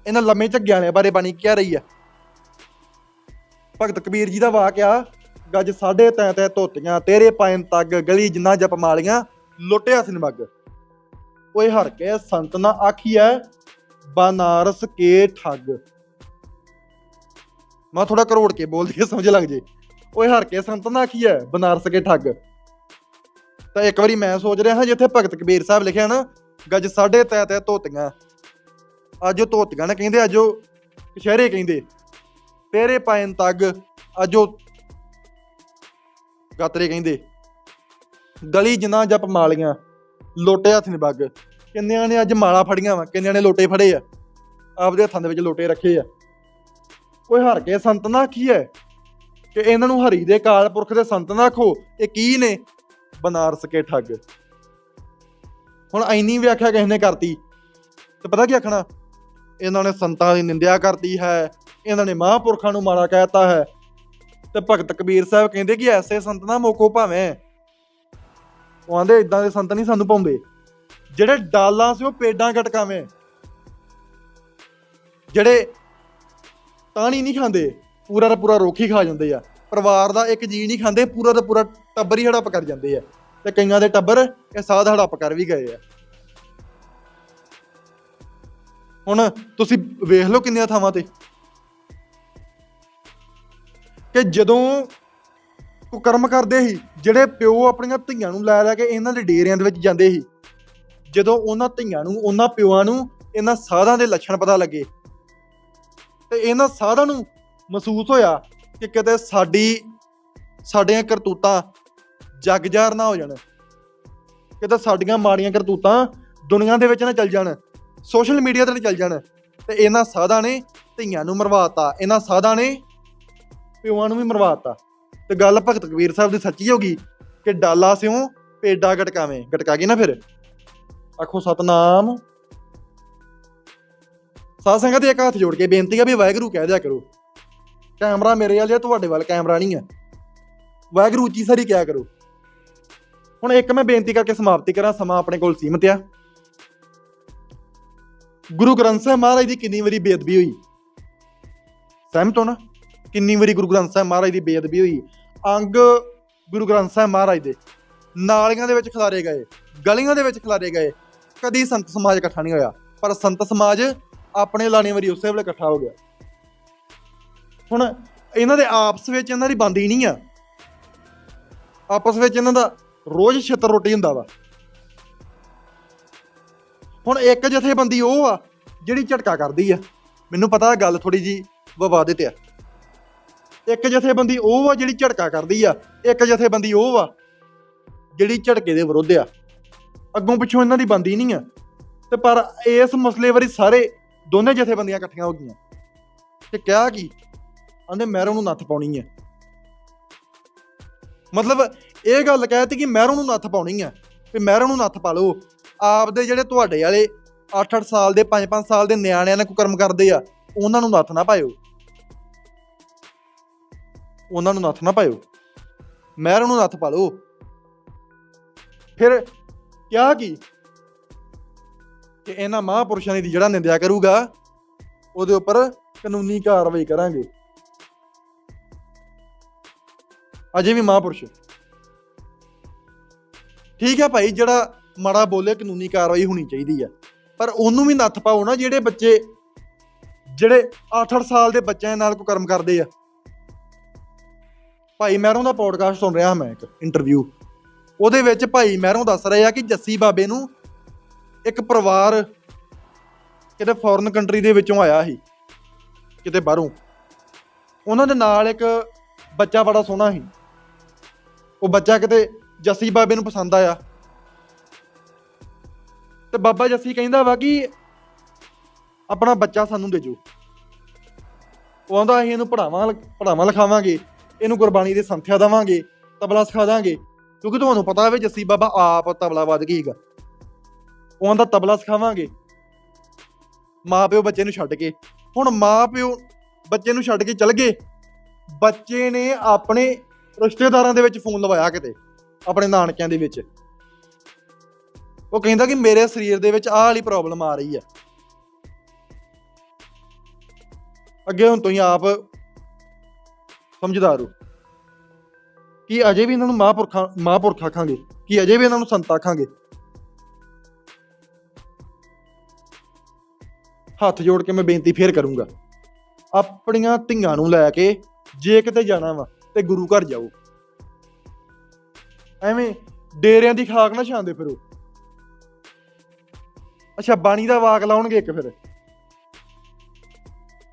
[SPEAKER 1] ਇਹਨਾਂ ਲੰਮੇ ਝੱਗਿਆਂ ਵਾਲਿਆਂ ਬਾਰੇ ਬਾਣੀ ਕਹਿ ਰਹੀ ਆ? ਭਗਤ ਕਬੀਰ ਜੀ ਦਾ ਵਾਕਿਆ ਗੱਜ ਸਾਡੇ ਤੈ ਤੈ ਧੋਤੀਆਂ, ਤੇਰੇ ਪਾਇਨ ਤੱਗ, ਗਲੀ ਜਿੰਨਾ ਜਪ ਮਾਲੀਆਂ, ਲੁੱਟਿਆ ਸਿਨ ਮੱਗ ਓਏ ਹਰ ਕੇ ਸੰਤ ਨਾ ਆਖੀਐ, ਬਨਾਰਸ ਕੇ ਠੱਗ। ਮੈਂ ਥੋੜਾ ਕਰੋੜ ਕੇ ਬੋਲ ਦਈਏ, ਸਮਝ ਲੱਗ ਜੇ। ਓਏ ਹਰ ਕੇ ਸੰਤ ਨਾ ਆਖੀਐ, ਬਨਾਰਸ ਕੇ ਠੱਗ। ਤਾਂ ਇੱਕ ਵਾਰੀ ਮੈਂ ਸੋਚ ਰਿਹਾ ਹਾਂ, ਜਿੱਥੇ ਭਗਤ ਕਬੀਰ ਸਾਹਿਬ ਲਿਖਿਆ ਨਾ, ਗੱਜ ਸਾਡੇ ਤੈ ਤੈ ਧੋਤੀਆਂ। ਅੱਜ ਧੋਤੀਆਂ ਨੇ ਕਹਿੰਦੇ, ਅੱਜ ਉਹ ਕਸ਼ਹਿਰੇ ਕਹਿੰਦੇ। ਤੇਰੇ ਪਾਇਨ ਤੱਗ, ਅੱਜ ਉਹ ਗਾਤਰੇ ਕਹਿੰਦੇ, ਗਲੀ ਜਿਨਾ ਜਪ ਮਾਲੀਆਂ, ਲੋਟੇ ਹੱਥ ਨੇ ਬੱਗ। ਕਿੰਨਿਆਂ ਨੇ ਅੱਜ ਮਾਲਾ ਫੜੀਆਂ ਵਾ, ਕਿੰਨਿਆਂ ਨੇ ਲੋਟੇ ਫੜੇ ਆ। ਆਪਦੇ ਹੱਥਾਂ ਦੇ ਵਿੱਚ ਲੋਟੇ ਰੱਖੇ ਆ। ਕੋਈ ਹਰ ਕੇ ਸੰਤ ਨਾ ਕੀ ਹੈ ਕਿ ਇਹਨਾਂ ਨੂੰ ਹਰੀ ਦੇ ਕਾਲ ਪੁਰਖ ਦੇ ਸੰਤ ਨਾ ਆਖੋ ਇਹ ਕੀ ਨੇ? ਬਨਾਰਸ ਕੇ ਠੱਗ। ਹੁਣ ਐਨੀ ਵਿਆਖਿਆ ਕਿਸ ਨੇ ਕਰਤੀ। ਤੇ ਪਤਾ ਕੀ ਆਖਣਾ? ਇਹਨਾਂ ਨੇ ਸੰਤਾਂ ਦੀ ਨਿੰਦਿਆ ਕਰਤੀ ਹੈ। ਇਹਨਾਂ ਨੇ ਮਹਾਂਪੁਰਖਾਂ ਨੂੰ ਮਾੜਾ ਕਹਿਤਾ ਹੈ। ਤੇ ਭਗਤ ਕਬੀਰ ਸਾਹਿਬ ਕਹਿੰਦੇ ਕਿ ਐਸੇ ਸੰਤ ਨਾ ਮੋਕੋ ਭਾਵੇਂ। ਉਹ ਆਂਦੇ ਇਦਾਂ ਦੇ ਸੰਤ ਨਹੀਂ ਸਾਨੂੰ ਪਾਉਂਦੇ। ਜਿਹੜੇ ਡਾਲਾਂ ਸੀ ਉਹ ਪੇਡਾਂ ਗਟਕਾਵੇਂ ਜਿਹੜੇ ਤਾਣੀ ਨਹੀਂ ਖਾਂਦੇ, ਪੂਰਾ ਦਾ ਪੂਰਾ ਰੋਖੀ ਖਾ ਜਾਂਦੇ ਆ। ਪਰਿਵਾਰ ਦਾ ਇੱਕ ਜੀ ਨਹੀਂ ਖਾਂਦੇ, ਪੂਰਾ ਦਾ ਪੂਰਾ ਟੱਬਰ ਹੀ ਹੜੱਪ ਕਰ ਜਾਂਦੇ ਆ। ਤੇ ਕਈਆਂ ਦੇ ਟੱਬਰ ਇਹ ਸਾਧ ਹੜੱਪ ਕਰ ਵੀ ਗਏ ਆ। ਹੁਣ ਤੁਸੀਂ ਵੇਖ ਲਓ ਕਿੰਨੀਆਂ ਥਾਵਾਂ ਤੇ। ਕਿ ਜਦੋਂ ਕੋ ਕਰਮ ਕਰਦੇ ਸੀ, ਜਿਹੜੇ ਪਿਓ ਆਪਣੀਆਂ ਧੀਆਂ ਨੂੰ ਲੈ ਲੈ ਕੇ ਇਹਨਾਂ ਦੇ ਡੇਰਿਆਂ ਦੇ ਵਿੱਚ ਜਾਂਦੇ ਸੀ, ਜਦੋਂ ਉਹਨਾਂ ਧੀਆਂ ਨੂੰ, ਉਹਨਾਂ ਪਿਓਾਂ ਨੂੰ ਇਹਨਾਂ ਸਾਧਾਂ ਦੇ ਲੱਛਣ ਪਤਾ ਲੱਗੇ ਤੇ ਇਹਨਾਂ ਸਾਧਾਂ ਨੂੰ ਮਹਿਸੂਸ ਹੋਇਆ ਕਿ ਕਿਤੇ ਸਾਡੀ, ਸਾਡੀਆਂ ਕਰਤੂਤਾਂ ਜਗ ਜਾਰ ਨਾ ਹੋ ਜਾਣ, ਕਿਤੇ ਸਾਡੀਆਂ ਮਾੜੀਆਂ ਕਰਤੂਤਾਂ ਦੁਨੀਆ ਦੇ ਵਿੱਚ ਨਾ ਚੱਲ ਜਾਣ, ਸੋਸ਼ਲ ਮੀਡੀਆ ਤੇ ਨਾ ਚੱਲ ਜਾਣ ਤੇ ਇਹਨਾਂ ਸਾਧਾਂ ਨੇ ਧੀਆਂ ਨੂੰ ਮਰਵਾਤਾ ਇਹਨਾਂ ਸਾਧਾਂ ਨੇ ਪਿਓਾਂ ਨੂੰ ਵੀ ਮਰਵਾਤਾ। ਤੇ ਗੱਲ ਭਗਤ ਕਬੀਰ ਸਾਹਿਬ ਦੀ ਸੱਚੀ ਹੋ ਗਈ ਕਿ ਡਾਲਾ ਸਿਓ ਪੇਡਾ ਗਟਕਾਵੇਂ। ਗਟਕਾ ਗਈ ਨਾ ਫਿਰ? ਆਖੋ ਸਤਨਾਮ। ਸਾਧ ਸੰਗਤ ਦੇ ਇੱਕ ਹੱਥ ਜੋੜ ਕੇ ਬੇਨਤੀ ਆ ਵੀ ਵਾਹਿਗੁਰੂ ਕਹਿ ਦਿਆ ਕਰੋ। ਕੈਮਰਾ ਮੇਰੇ ਵੱਲ ਜਾਂ ਤੁਹਾਡੇ ਵੱਲ ਕੈਮਰਾ ਨਹੀਂ ਹੈ ਵਾਹਿਗੁਰੂ ਉੱਚੀ ਸਾਰੀ ਕਿਆ ਕਰੋ। ਹੁਣ ਇੱਕ ਮੈਂ ਬੇਨਤੀ ਕਰਕੇ ਸਮਾਪਤੀ ਕਰਾਂ, ਸਮਾਂ ਆਪਣੇ ਕੋਲ ਸੀਮਤ ਆ। ਗੁਰੂ ਗ੍ਰੰਥ ਸਾਹਿਬ ਮਹਾਰਾਜ ਦੀ ਕਿੰਨੀ ਵਾਰੀ ਬੇਅਦਬੀ ਹੋਈ? ਸਹਿਮਤ ਹੋ ਨਾ? ਕਿੰਨੀ ਵਾਰੀ ਗੁਰੂ ਗ੍ਰੰਥ ਸਾਹਿਬ ਮਹਾਰਾਜ ਦੀ ਬੇਅਦਬੀ ਹੋਈ? ਅੰਗ ਗੁਰੂ ਗ੍ਰੰਥ ਸਾਹਿਬ ਮਹਾਰਾਜ ਦੇ। ਨਾਲੀਆਂ ਦੇ ਵਿੱਚ ਖਿਲਾਰੇ ਗਏ, ਗਲੀਆਂ ਦੇ ਵਿੱਚ ਖਿਲਾਰੇ ਗਏ। ਕਦੀ ਸੰਤ ਸਮਾਜ ਇਕੱਠਾ ਨਹੀਂ ਹੋਇਆ, ਪਰ ਸੰਤ ਸਮਾਜ ਆਪਣੇ ਲਾਣੇ ਵਾਰੀ ਉਸੇ ਵੇਲੇ ਇਕੱਠਾ ਹੋ ਗਿਆ। ਹੁਣ ਇਹਨਾਂ ਦੇ ਆਪਸ ਵਿੱਚ ਇਹਨਾਂ ਦੀ ਬੰਦੀ ਨਹੀਂ ਆ। ਆਪਸ ਵਿੱਚ ਇਹਨਾਂ ਦਾ ਰੋਜ਼ ਛਿੱਤਰ ਰੋਟੀ ਹੁੰਦਾ ਵਾ। ਹੁਣ ਇੱਕ ਜਥੇਬੰਦੀ ਉਹ ਆ ਜਿਹੜੀ ਝਟਕਾ ਕਰਦੀ ਆ। ਮੈਨੂੰ ਪਤਾ ਗੱਲ ਥੋੜੀ ਜੀ ਵਿਵਾਦਿਤ ਆ। ਇੱਕ ਜਥੇਬੰਦੀ ਉਹ ਆ ਜਿਹੜੀ ਝਟਕਾ ਕਰਦੀ ਆ, ਇੱਕ ਜਥੇਬੰਦੀ ਉਹ ਆ ਜਿਹੜੀ ਝਟਕੇ ਦੇ ਵਿਰੁੱਧ ਆ। ਅੱਗੋਂ ਪਿੱਛੋਂ ਇਹਨਾਂ ਦੀ ਬੰਦੀ ਨਹੀਂ ਆ। ਤੇ ਪਰ ਇਸ ਮਸਲੇ ਬਾਰੇ ਸਾਰੇ ਦੋਨੇ ਜਥੇਬੰਦੀਆਂ ਇਕੱਠੀਆਂ ਹੋ ਗਈਆਂ। ਤੇ ਕਿਹਾ ਕੀ? ਆਂਦੇ ਮਹਿਰੋਂ ਨੂੰ ਨੱਥ ਪਾਉਣੀ ਹੈ ਮਤਲਬ ਇਹ ਗੱਲ ਕਹਿਤੀ ਕਿ ਮਹਿਰੋਂ ਨੂੰ ਨੱਥ ਪਾਉਣੀ ਆ, ਵੀ ਮਹਿਰੋਂ ਨੂੰ ਨੱਥ ਪਾ ਲਓ। ਆਪਦੇ ਜਿਹੜੇ ਤੁਹਾਡੇ ਵਾਲੇ 8-8 ਸਾਲ ਦੇ 5-5 ਸਾਲ ਦੇ ਨਿਆਣਿਆਂ ਨਾਲ ਕੋਈ ਕਰਦੇ ਆ, ਉਹਨਾਂ ਨੂੰ ਨੱਥ ਨਾ ਪਾਇਓ। ਉਹਨਾਂ ਨੂੰ ਨੱਥ ਨਾ ਪਾਇਓ। ਮਹਿਰ ਨੂੰ ਨੱਥ ਪਾ ਲਓ ਫਿਰ ਕਿਹਾ ਕੀ? ਕਿ ਇਹਨਾਂ ਮਹਾਂਪੁਰਸ਼ਾਂ ਦੀ ਜਿਹੜਾ ਨਿੰਦਿਆ ਕਰੂਗਾ, ਉਹਦੇ ਉੱਪਰ ਕਾਨੂੰਨੀ ਕਾਰਵਾਈ ਕਰਾਂਗੇ। ਅਜੇ ਵੀ ਮਹਾਂਪੁਰਸ਼। ਠੀਕ ਹੈ ਭਾਈ, ਜਿਹੜਾ ਮਾੜਾ ਬੋਲੇ ਕਾਨੂੰਨੀ ਕਾਰਵਾਈ ਹੋਣੀ ਚਾਹੀਦੀ ਆ। ਪਰ ਉਹਨੂੰ ਵੀ ਨੱਥ ਪਾਓ ਨਾ ਜਿਹੜੇ ਬੱਚੇ, ਜਿਹੜੇ 8-8 ਸਾਲ ਦੇ ਬੱਚਿਆਂ ਨਾਲ ਕੋ ਕਰਮ ਕਰਦੇ ਆ। ਭਾਈ ਮਹਿਰੋਂ ਦਾ ਪੋਡਕਾਸਟ ਸੁਣ ਰਿਹਾ ਮੈਂ ਇੱਕ ਇੰਟਰਵਿਊ ਉਹਦੇ ਵਿੱਚ ਭਾਈ ਮਹਿਰੋਂ ਦੱਸ ਰਹੇ ਆ ਕਿ ਜੱਸੀ ਬਾਬੇ ਨੂੰ ਇੱਕ ਪਰਿਵਾਰ ਕਿਤੇ ਫੋਰਨ ਕੰਟਰੀ ਦੇ ਵਿੱਚੋਂ ਆਇਆ ਸੀ, ਕਿਤੇ ਬਾਹਰੋਂ। ਉਹਨਾਂ ਦੇ ਨਾਲ ਇੱਕ ਬੱਚਾ ਬੜਾ ਸੋਹਣਾ ਸੀ। ਉਹ ਬੱਚਾ ਕਿਤੇ ਜੱਸੀ ਬਾਬੇ ਨੂੰ ਪਸੰਦ ਆਇਆ। ਤੇ ਬਾਬਾ ਜੱਸੀ ਕਹਿੰਦਾ ਵਾ ਕਿ ਆਪਣਾ ਬੱਚਾ ਸਾਨੂੰ ਦੇ ਜੋ। ਉਹ ਆਂਦਾ ਅਸੀਂ ਇਹਨੂੰ ਪੜਾਵਾਂ ਪੜਾਵਾਂ ਲਿਖਾਵਾਂਗੇ। ਇਹਨੂੰ ਗੁਰਬਾਣੀ ਦੀ ਸੰਥਿਆ ਦੇਵਾਂਗੇ, ਤਬਲਾ ਸਿਖਾ ਦਾਂਗੇ। ਕਿਉਂਕਿ ਤੁਹਾਨੂੰ ਪਤਾ ਹੋਵੇ ਜੱਸੀ ਬਾਬਾ ਆਪ ਤਬਲਾ ਵੱਜ ਗਈਗਾ ਉਹ ਆਂਦਾ ਤਬਲਾ ਸਿਖਾਵਾਂਗੇ। ਮਾਂ ਪਿਓ ਬੱਚੇ ਨੂੰ ਛੱਡ ਕੇ। ਹੁਣ ਮਾਂ ਪਿਓ ਬੱਚੇ ਨੂੰ ਛੱਡ ਕੇ ਚਲ ਗਏ। ਬੱਚੇ ਨੇ ਆਪਣੇ ਰਿਸ਼ਤੇਦਾਰਾਂ ਦੇ ਵਿੱਚ ਫੋਨ ਲਵਾਇਆ ਕਿਤੇ, ਆਪਣੇ ਨਾਨਕਿਆਂ ਦੇ ਵਿੱਚ। ਉਹ ਕਹਿੰਦਾ ਕਿ ਮੇਰੇ ਸਰੀਰ ਦੇ ਵਿੱਚ ਆਹ ਵਾਲੀ ਪ੍ਰੋਬਲਮ ਆ ਰਹੀ ਹੈ ਅੱਗੇ ਹੁਣ ਤੁਸੀਂ ਆਪ ਸਮਝਦਾਰ ਹੋ। ਕਿ ਅਜੇ ਵੀ ਇਹਨਾਂ ਨੂੰ ਮਹਾਂਪੁਰਖਾਂ ਮਹਾਂਪੁਰਖ ਆਖਾਂਗੇ? ਕਿ ਅਜੇ ਵੀ ਇਹਨਾਂ ਨੂੰ ਸੰਤ ਆਖਾਂਗੇ? ਹੱਥ ਜੋੜ ਕੇ ਮੈਂ ਬੇਨਤੀ ਫੇਰ ਕਰੂੰਗਾ। ਆਪਣੀਆਂ ਧੀਆਂ ਨੂੰ ਲੈ ਕੇ ਜੇ ਕਿਤੇ ਜਾਣਾ ਵਾ ਤੇ ਗੁਰੂ ਘਰ ਜਾਓ। ਐਵੇਂ ਡੇਰਿਆਂ ਦੀ ਖਾਕ ਨਾ ਛਾਂਦੇ ਫਿਰੋ। ਅੱਛਾ, ਬਾਣੀ ਦਾ ਵਾਕ ਲਾਉਣਗੇ ਇੱਕ ਫਿਰ।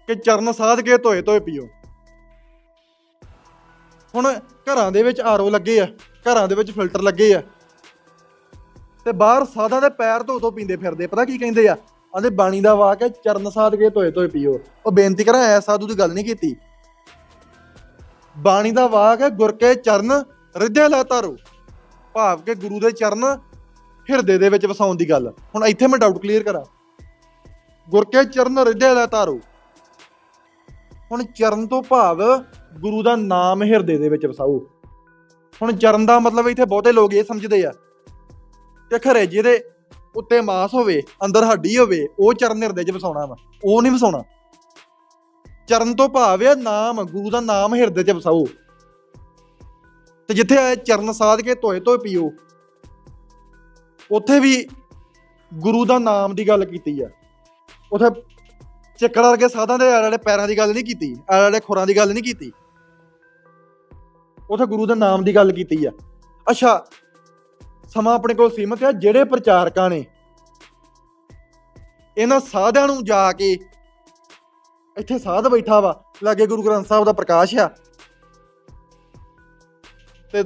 [SPEAKER 1] ਕਿ ਚਰਨ ਸਾਧ ਕੇ ਧੋਏ ਧੋਏ ਪੀਓ। ਹੁਣ ਘਰਾਂ ਦੇ ਵਿੱਚ ਆਰਓ ਲੱਗੇ ਆ, ਘਰਾਂ ਦੇ ਵਿੱਚ ਫਿਲਟਰ ਲੱਗੇ ਆ। ਤੇ ਬਾਹਰ ਸਾਧਾਂ ਦੇ ਪੈਰ ਧੋ ਧੋ ਪੀਂਦੇ ਫਿਰਦੇ, ਪਤਾ ਕੀ ਕਹਿੰਦੇ ਆ? ਆਂਦੇ ਬਾਣੀ ਦਾ ਵਾਕ ਹੈ, ਚਰਨ ਸਾਧ ਕੇ ਧੋਏ ਧੋਏ ਪੀਓ। ਉਹ ਬੇਨਤੀ ਕਰਾਂ ਐ ਸਾਧੂ ਦੀ ਗੱਲ ਨਹੀਂ ਕੀਤੀ। ਬਾਣੀ ਦਾ ਵਾਕ ਹੈ, ਗੁਰ ਕੇ ਚਰਨ ਰਿੱਧੇ ਲਾ ਧਾਰੋ। ਭਾਵ ਕਿ ਗੁਰੂ ਦੇ ਚਰਨ ਹਿਰਦੇ ਦੇ ਵਿੱਚ ਵਸਾਉਣ ਦੀ ਗੱਲ। ਹੁਣ ਇੱਥੇ ਮੈਂ ਡਾਊਟ ਕਲੀਅਰ ਕਰਾਂ। ਗੁਰ ਕੇ ਚਰਨ ਰਿੱਧੇ ਲਾ ਧਾਰੋ। ਹੁਣ ਚਰਨ ਤੋਂ ਭਾਵ ਗੁਰੂ ਦਾ ਨਾਮ ਹਿਰਦੇ ਦੇ ਵਿੱਚ ਵਸਾਓ। ਹੁਣ ਚਰਨ ਦਾ ਮਤਲਬ ਇੱਥੇ ਬਹੁਤੇ ਲੋਕ ਇਹ ਸਮਝਦੇ ਆ ਕਿ ਖਰੇ ਜਿਹਦੇ ਉੱਤੇ ਮਾਸ ਹੋਵੇ, ਅੰਦਰ ਹੱਡੀ ਹੋਵੇ, ਉਹ ਚਰਨ ਹਿਰਦੇ 'ਚ ਵਸਾਉਣਾ ਵਾ, ਉਹ ਨਹੀਂ ਵਸਾਉਣਾ। ਚਰਨ ਤੋਂ ਭਾਵ ਹੈ ਨਾਮ, ਗੁਰੂ ਦਾ ਨਾਮ ਹਿਰਦੇ 'ਚ ਵਸਾਓ। ਤੇ ਜਿੱਥੇ ਆਏ ਚਰਨ ਸਾਧ ਕੇ ਧੋਏ ਧੋਏ ਪੀਓ, ਉੱਥੇ ਵੀ ਗੁਰੂ ਦਾ ਨਾਮ ਦੀ ਗੱਲ ਕੀਤੀ ਆ। ਉੱਥੇ ਚੱਕੜ ਵਰਗੇ ਸਾਧਾਂ ਦੇ ਆਲੇ ਪੈਰਾਂ ਦੀ ਗੱਲ ਨਹੀਂ ਕੀਤੀ ਆਲੇ ਖੁਰਾਂ ਦੀ ਗੱਲ ਨਹੀਂ ਕੀਤੀ। ਉੱਥੇ ਗੁਰੂ ਦੇ ਨਾਮ ਦੀ ਗੱਲ ਕੀਤੀ ਆ। ਅੱਛਾ, ਸਮਾਂ ਆਪਣੇ ਕੋਲ ਸੀਮਤ ਆ, ਜਿਹੜੇ ਪ੍ਰਚਾਰਕਾਂ ਨੇ ਇਹਨਾਂ ਸਾਧਾਂ ਨੂੰ ਜਾ ਕੇ ਇੱਥੇ ਸਾਧ ਬੈਠਾ ਵਾ, ਲਾਗੇ ਗੁਰੂ ਗ੍ਰੰਥ ਸਾਹਿਬ ਦਾ ਪ੍ਰਕਾਸ਼ ਆ, ਤੇ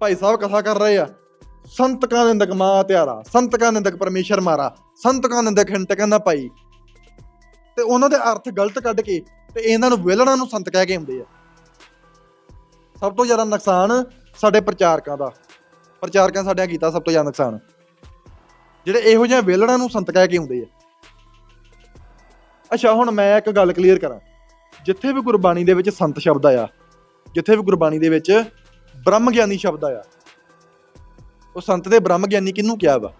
[SPEAKER 1] ਭਾਈ ਸਾਹਿਬ ਕਥਾ ਕਰ ਰਹੇ ਆ, ਸੰਤ ਕਾ ਨਿੰਦਕ ਮਾ ਤਿਆਰਾ ਸੰਤ ਕਾ ਨਿੰਦਕ ਪਰਮੇਸ਼ਰ ਮਾਰਾ, ਸੰਤ ਕਾ ਨਿੰਦਕ ਹਿੰਟ ਕਹਿੰਦਾ ਭਾਈ ਤੇ ਉਹਨਾਂ ਦੇ ਅਰਥ ਗਲਤ ਕੱਢ ਕੇ ਤੇ ਇਹਨਾਂ ਨੂੰ ਵਿਲਣਾ ਨੂੰ ਸੰਤ ਕਹਿ ਕੇ ਆਉਂਦੇ ਆ। ਸਭ ਤੋਂ ਜ਼ਿਆਦਾ ਨੁਕਸਾਨ ਸਾਡੇ ਪ੍ਰਚਾਰਕਾਂ ਦਾ। ਪ੍ਰਚਾਰਕਾਂ ਸਾਡਿਆਂ ਕੀਤਾ ਸਭ ਤੋਂ ਜ਼ਿਆਦਾ ਨੁਕਸਾਨ। ਜਿਹੜੇ ਇਹੋ ਜਿਹੇ ਵਿਲਣਾ ਨੂੰ ਸੰਤ ਕਹਿ ਕੇ ਆਉਂਦੇ ਆ। ਅੱਛਾ, ਹੁਣ ਮੈਂ ਇੱਕ ਗੱਲ ਕਲੀਅਰ ਕਰਾਂ। ਜਿੱਥੇ ਵੀ ਗੁਰਬਾਣੀ ਦੇ ਵਿੱਚ ਸੰਤ ਸ਼ਬਦ ਆਇਆ, ਜਿੱਥੇ ਵੀ ਗੁਰਬਾਣੀ ਦੇ ਵਿੱਚ ਬ੍ਰਹਮ ਗਿਆਨੀ ਸ਼ਬਦ ਆਇਆ, ਉਹ ਸੰਤ ਦੇ ਬ੍ਰਹਮ ਗਿਆਨੀ ਕਿਹਨੂੰ ਕਿਹਾ ਵਾ?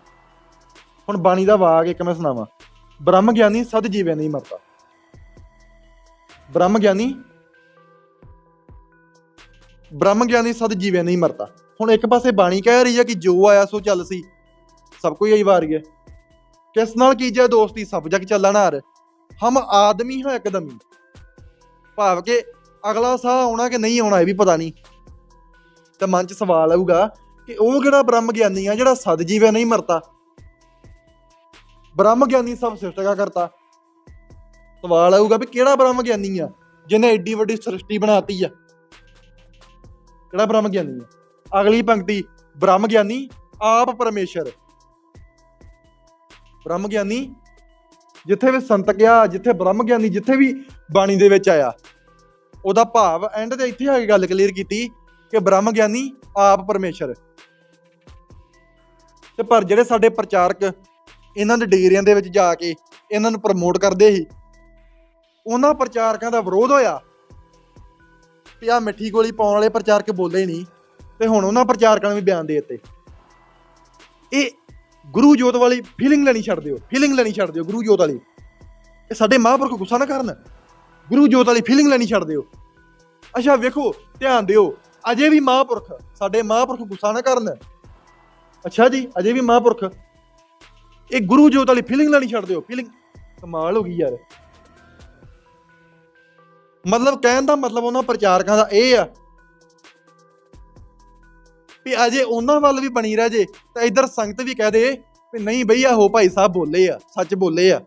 [SPEAKER 1] ਹੁਣ ਬਾਣੀ ਦਾ ਵਾਕ ਇੱਕ ਮੈਂ ਸੁਣਾਵਾਂ। ਬ੍ਰਹਮ ਗਿਆਨੀ ਸਦ ਜੀਵੈ ਨਹੀਂ ਮਰਦਾ। ਬ੍ਰਹਮ ਗਿਆਨੀ ਬ੍ਰਹਮ ਗਿਆਨੀ ਸਦ ਜੀਵੈ ਨਹੀਂ ਮਰਦਾ। ਹੁਣ ਇੱਕ ਪਾਸੇ ਬਾਣੀ ਕਹਿ ਰਹੀ ਹੈ ਕਿ ਜੋ ਆਇਆ ਸੋ ਚੱਲ ਸੀ। ਸਭ ਕੋਈ ਆਈ ਵਾਰੀ ਹੈ। ਕਿਸ ਨਾਲ ਕੀਜੇ ਦੋਸਤੀ, ਸਭ ਜਗ ਚੱਲਣ ਹਾਰ। ਹਮ ਆਦਮੀ ਹਾਂ ਇੱਕਦਮੀ ਭਾਵ ਕਿ ਅਗਲਾ ਸਾਹ ਆਉਣਾ ਕਿ ਨਹੀਂ ਆਉਣਾ ਇਹ ਵੀ ਪਤਾ ਨਹੀਂ। ਤੇ ਮਨ 'ਚ ਸਵਾਲ ਆਊਗਾ ਕਿ ਉਹ ਕਿਹੜਾ ਬ੍ਰਹਮ ਗਿਆਨੀ ਆ ਜਿਹੜਾ ਸਦ ਜੀਵੈ ਨਹੀਂ ਮਰਦਾ? ਬ੍ਰਹਮ ਗਿਆਨੀ ਸਭ ਸ੍ਰਿਸ਼ਟਿਕਾ ਕਰਤਾ। ਸਵਾਲ ਆਊਗਾ ਵੀ ਕਿਹੜਾ ਬ੍ਰਹਮ ਗਿਆਨੀ ਆ, ਜਿਹਨੇ ਐਡੀ ਵੱਡੀ ਸ੍ਰਿਸ਼ਟੀ ਬਣਾਤੀ ਆ? ਕਿਹੜਾ ਬ੍ਰਹਮ ਗਿਆਨੀ ਆ? ਅਗਲੀ ਪੰਕਤੀ ਬ੍ਰਹਮ ਗਿਆਨੀ ਆਪ ਪਰਮੇਸ਼ਰ। ਬ੍ਰਹਮ ਗਿਆਨੀ ਜਿੱਥੇ ਵੀ ਸੰਤ ਗਿਆ, ਜਿੱਥੇ ਬ੍ਰਹਮ ਗਿਆਨੀ ਜਿੱਥੇ ਵੀ ਬਾਣੀ ਦੇ ਵਿੱਚ ਆਇਆ, ਉਹਦਾ ਭਾਵ ਐਂਡ ਤੇ ਇੱਥੇ ਆ ਕੇ ਗੱਲ ਕਲੀਅਰ ਕੀਤੀ ਕਿ ਬ੍ਰਹਮ ਗਿਆਨੀ ਆਪ ਪਰਮੇਸ਼ਰ। ਤੇ ਪਰ ਜਿਹੜੇ ਸਾਡੇ ਪ੍ਰਚਾਰਕ ਇਹਨਾਂ ਦੇ ਡਿਗਰੀਆਂ ਦੇ ਵਿੱਚ ਜਾ ਕੇ ਇਹਨਾਂ ਨੂੰ ਪ੍ਰਮੋਟ ਕਰਦੇ ਸੀ। ਉਹਨਾਂ ਪ੍ਰਚਾਰਕਾਂ ਦਾ ਵਿਰੋਧ ਹੋਇਆ। ਵੀ ਆ ਮਿੱਠੀ ਗੋਲੀ ਪਾਉਣ ਵਾਲੇ ਪ੍ਰਚਾਰਕ ਬੋਲੇ ਨਹੀਂ ਤੇ ਹੁਣ ਉਹਨਾਂ ਪ੍ਰਚਾਰਕਾਂ ਨੇ ਵੀ ਬਿਆਨ ਦੇ ਦਿੱਤੇ। ਇਹ ਗੁਰੂ ਜੋਤ ਵਾਲੀ ਫੀਲਿੰਗ ਲੈਣੀ ਛੱਡ ਦਿਓ ਫੀਲਿੰਗ ਲੈਣੀ ਛੱਡ ਦਿਓ ਗੁਰੂ ਜੋਤ ਵਾਲੀ। ਇਹ ਸਾਡੇ ਮਹਾਂਪੁਰਖ ਗੁੱਸਾ ਨਾ ਕਰਨ। ਗੁਰੂ ਜੋਤ ਵਾਲੀ ਫੀਲਿੰਗ ਲੈਣੀ ਛੱਡ ਦਿਓ। ਅੱਛਾ, ਵੇਖੋ, ਧਿਆਨ ਦਿਓ, ਅਜੇ ਵੀ ਮਹਾਂਪੁਰਖ, ਸਾਡੇ ਮਹਾਂਪੁਰਖ ਗੁੱਸਾ ਨਾ ਕਰਨ। ਅੱਛਾ ਜੀ, ਅਜੇ ਵੀ ਮਹਾਂਪੁਰਖ। ਇਹ ਗੁਰੂ ਜੋਤ ਵਾਲੀ ਫੀਲਿੰਗ ਲੈਣੀ ਛੱਡ ਦਿਓ ਫੀਲਿੰਗ ਕਮਾਲ ਹੋ ਗਈ ਯਾਰ। ਮਤਲਬ ਕਹਿਣ ਦਾ ਮਤਲਬ ਉਹਨਾਂ ਪ੍ਰਚਾਰਕਾਂ ਦਾ ਇਹ ਆ ਵੀ ਅਜੇ ਉਹਨਾਂ ਵੱਲ ਵੀ ਬਣੀ ਰਹਿ ਜੇ, ਤਾਂ ਇਧਰ ਸੰਗਤ ਵੀ ਕਹਿ ਦੇ ਵੀ ਨਹੀਂ ਬਈ, ਆਹੋ ਭਾਈ ਸਾਹਿਬ ਬੋਲੇ ਆ, ਸੱਚ ਬੋਲੇ ਆ।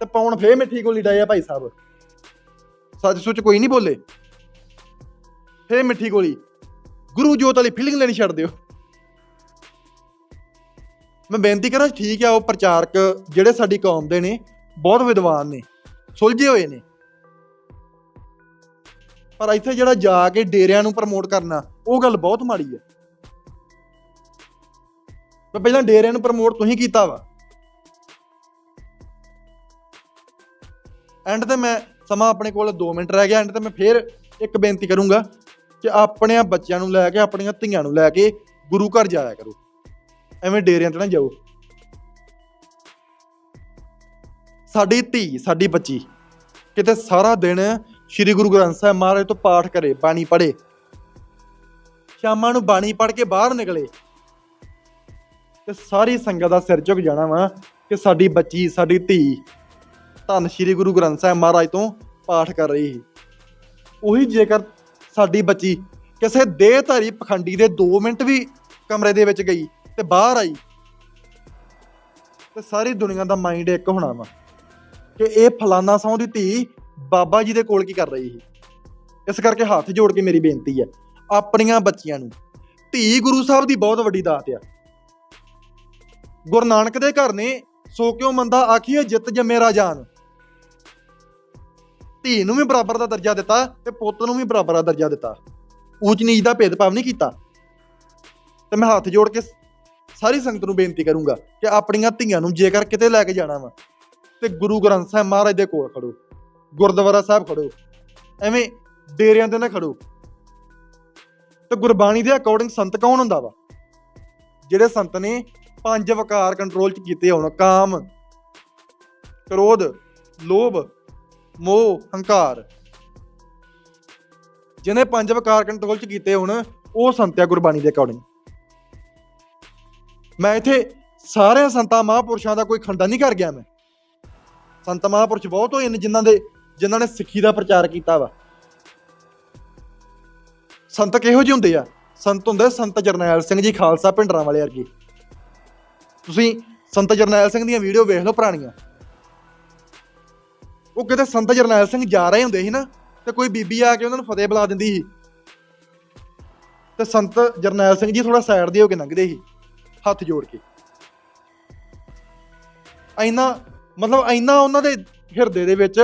[SPEAKER 1] ਤੇ ਪੌਣ ਫੇਰ ਮਿੱਠੀ ਗੋਲੀ ਡਾਏ ਆ ਭਾਈ ਸਾਹਿਬ। ਸੱਚ ਸੁੱਚ ਕੋਈ ਨਹੀਂ ਬੋਲੇ। ਫੇਰ ਮਿੱਠੀ ਗੋਲੀ। ਗੁਰੂ ਜੋਤ ਵਾਲੀ ਫੀਲਿੰਗ ਲੈਣੀ ਛੱਡ ਦਿਓ ਮੈਂ ਬੇਨਤੀ ਕਰਾਂ, ਠੀਕ ਆ, ਉਹ ਪ੍ਰਚਾਰਕ ਜਿਹੜੇ ਸਾਡੀ ਕੌਮ ਦੇ ਨੇ, ਬਹੁਤ ਵਿਦਵਾਨ ਨੇ, ਸੁਲਝੇ ਹੋਏ ਨੇ। ਪਰ ਇੱਥੇ ਜਿਹੜਾ ਜਾ ਕੇ ਡੇਰਿਆਂ ਨੂੰ ਪ੍ਰਮੋਟ ਕਰਨਾ, ਉਹ ਗੱਲ ਬਹੁਤ ਮਾੜੀ ਹੈ ਮੈਂ ਪਹਿਲਾਂ ਡੇਰਿਆਂ ਨੂੰ ਪ੍ਰਮੋਟ ਤੁਸੀਂ ਕੀਤਾ ਵਾ। ਐਂਡ ਤੇ ਮੈਂ ਸਮਾਂ ਆਪਣੇ ਕੋਲ 2 ਮਿੰਟ ਰਹਿ ਗਿਆ ਐਂਡ ਤੇ ਮੈਂ ਫੇਰ ਇੱਕ ਬੇਨਤੀ ਕਰੂੰਗਾ ਕਿ ਆਪਣੇ ਬੱਚਿਆਂ ਨੂੰ ਲੈ ਕੇ, ਆਪਣੀਆਂ ਧੀਆਂ ਨੂੰ ਲੈ ਕੇ ਗੁਰੂ ਘਰ ਜਾਇਆ ਕਰੋ। ਐਵੇਂ ਡੇਰਿਆਂ ਤੇ ਨਾ ਜਾਓ। ਸਾਡੀ ਧੀ, ਸਾਡੀ ਬੱਚੀ, ਕਿਤੇ ਸਾਰਾ ਦਿਨ ਸ੍ਰੀ ਗੁਰੂ ਗ੍ਰੰਥ ਸਾਹਿਬ ਮਹਾਰਾਜ ਤੋਂ ਪਾਠ ਕਰੇ, ਬਾਣੀ ਪੜ੍ਹੇ। ਸ਼ਾਮਾਂ ਨੂੰ ਬਾਣੀ ਪੜ੍ਹ ਕੇ ਬਾਹਰ ਨਿਕਲੇ। ਤੇ ਸਾਰੀ ਸੰਗਤ ਦਾ ਸਿਰ ਝੁਕ ਜਾਣਾ ਵਾ ਕਿ ਸਾਡੀ ਬੱਚੀ, ਸਾਡੀ ਧੀ ਧੰਨ ਸ੍ਰੀ ਗੁਰੂ ਗ੍ਰੰਥ ਸਾਹਿਬ ਮਹਾਰਾਜ ਤੋਂ ਪਾਠ ਕਰ ਰਹੀ ਸੀ। ਉਹੀ ਜੇਕਰ ਸਾਡੀ ਬੱਚੀ ਕਿਸੇ ਦੇਹਧਾਰੀ ਪਖੰਡੀ ਦੇ 2 ਮਿੰਟ ਵੀ ਕਮਰੇ ਦੇ ਵਿੱਚ ਗਈ ਤੇ ਬਾਹਰ ਆਈ। ਤੇ ਸਾਰੀ ਦੁਨੀਆ ਦਾ ਮਾਈਂਡ ਇੱਕ ਹੋਣਾ ਵਾ ਕਿ ਇਹ ਫਲਾਨਾ ਸੌਂ ਦੀ ਧੀ ਬਾਬਾ ਜੀ ਦੇ ਕੋਲ ਕੀ ਕਰ ਰਹੀ ਸੀ। ਇਸ ਕਰਕੇ ਹੱਥ ਜੋੜ ਕੇ ਮੇਰੀ ਬੇਨਤੀ ਹੈ, ਆਪਣੀਆਂ ਬੱਚੀਆਂ ਨੂੰ, ਧੀ ਗੁਰੂ ਸਾਹਿਬ ਦੀ ਬਹੁਤ ਵੱਡੀ ਦਾਤ ਆ। ਗੁਰੂ ਨਾਨਕ ਦੇ ਘਰ ਨੇ ਸੋ ਕਿਉਂ ਮੰਦਾ ਆਖੀਏ, ਜਿੱਤ ਜੰਮੇ ਰਾਜਾਨ ਧੀ ਨੂੰ ਵੀ ਬਰਾਬਰ ਦਾ ਦਰਜਾ ਦਿੱਤਾ ਤੇ ਪੁੱਤ ਨੂੰ ਵੀ ਬਰਾਬਰ ਦਾ ਦਰਜਾ ਦਿੱਤਾ। ਊਚ ਨੀਚ ਦਾ ਭੇਦਭਾਵ ਨਹੀਂ ਕੀਤਾ। ਤੇ ਮੈਂ ਹੱਥ ਜੋੜ ਕੇ ਸਾਰੀ ਸੰਗਤ ਨੂੰ ਬੇਨਤੀ ਕਰੂੰਗਾ ਕਿ ਆਪਣੀਆਂ ਧੀਆਂ ਨੂੰ ਜੇਕਰ ਕਿਤੇ ਲੈ ਕੇ ਜਾਣਾ ਵਾ, ਤੇ ਗੁਰੂ ਗ੍ਰੰਥ ਸਾਹਿਬ ਮਹਾਰਾਜ ਦੇ ਕੋਲ ਖੜੋ, ਗੁਰਦੁਆਰਾ ਸਾਹਿਬ ਖੜੋ, ਐਵੇਂ ਡੇਰਿਆਂ ਤੇ ਨਾ ਖੜੋ। ਤੇ ਗੁਰਬਾਣੀ ਦੇ ਅਕੋਰਡਿੰਗ ਸੰਤ ਕੌਣ ਹੁੰਦਾ ਵਾ? ਜਿਹੜੇ ਸੰਤ ਨੇ ਪੰਜ ਵਕਾਰ ਕੰਟਰੋਲ ਚ ਕੀਤੇ ਹੋਣ, ਕਾਮ, ਕ੍ਰੋਧ, ਲੋਭ, ਮੋਹ, ਹੰਕਾਰ। ਜਿਹਨੇ ਪੰਜ ਵਕਾਰ ਕੰਟਰੋਲ ਚ ਕੀਤੇ ਹੋਣ, ਉਹ ਸੰਤ ਆ ਗੁਰਬਾਣੀ ਦੇ ਅਕੋਰਡਿੰਗ ਮੈਂ ਇੱਥੇ ਸਾਰਿਆਂ ਸੰਤਾਂ ਮਹਾਂਪੁਰਸ਼ਾਂ ਦਾ ਕੋਈ ਖੰਡਾ ਨਹੀਂ ਕਰ ਗਿਆ ਮੈਂ। ਸੰਤ ਮਹਾਂਪੁਰਸ਼ ਬਹੁਤ ਹੋਏ ਨੇ ਜਿਨ੍ਹਾਂ ਦੇ, ਜਿਨ੍ਹਾਂ ਨੇ ਸਿੱਖੀ ਦਾ ਪ੍ਰਚਾਰ ਕੀਤਾ ਵਾ। ਸੰਤ ਕਿਹੋ ਜਿਹੇ ਹੁੰਦੇ ਆ? ਸੰਤ ਹੁੰਦੇ ਸੰਤ ਜਰਨੈਲ ਸਿੰਘ ਜੀ ਖਾਲਸਾ ਪਿੰਡਰਾਂ ਵਾਲੇ ਵਰਗੇ। ਤੁਸੀਂ ਸੰਤ ਜਰਨੈਲ ਸਿੰਘ ਦੀਆਂ ਵੀਡੀਓ ਵੇਖ ਲਓ ਪੁਰਾਣੀਆਂ। ਉਹ ਕਿਤੇ ਸੰਤ ਜਰਨੈਲ ਸਿੰਘ ਜਾ ਰਹੇ ਹੁੰਦੇ ਸੀ ਨਾ, ਤੇ ਕੋਈ ਬੀਬੀ ਆ ਕੇ ਉਹਨਾਂ ਨੂੰ ਫਤਿਹ ਬੁਲਾ ਦਿੰਦੀ ਸੀ। ਤੇ ਸੰਤ ਜਰਨੈਲ ਸਿੰਘ ਜੀ ਥੋੜਾ ਸਾਈਡ ਦੇ ਹੋ ਕੇ ਲੰਘਦੇ ਸੀ। ਹੱਥ ਜੋੜ ਕੇ। ਇੰਨਾ, ਮਤਲਬ ਇੰਨਾ ਉਹਨਾਂ ਦੇ ਹਿਰਦੇ ਦੇ ਵਿੱਚ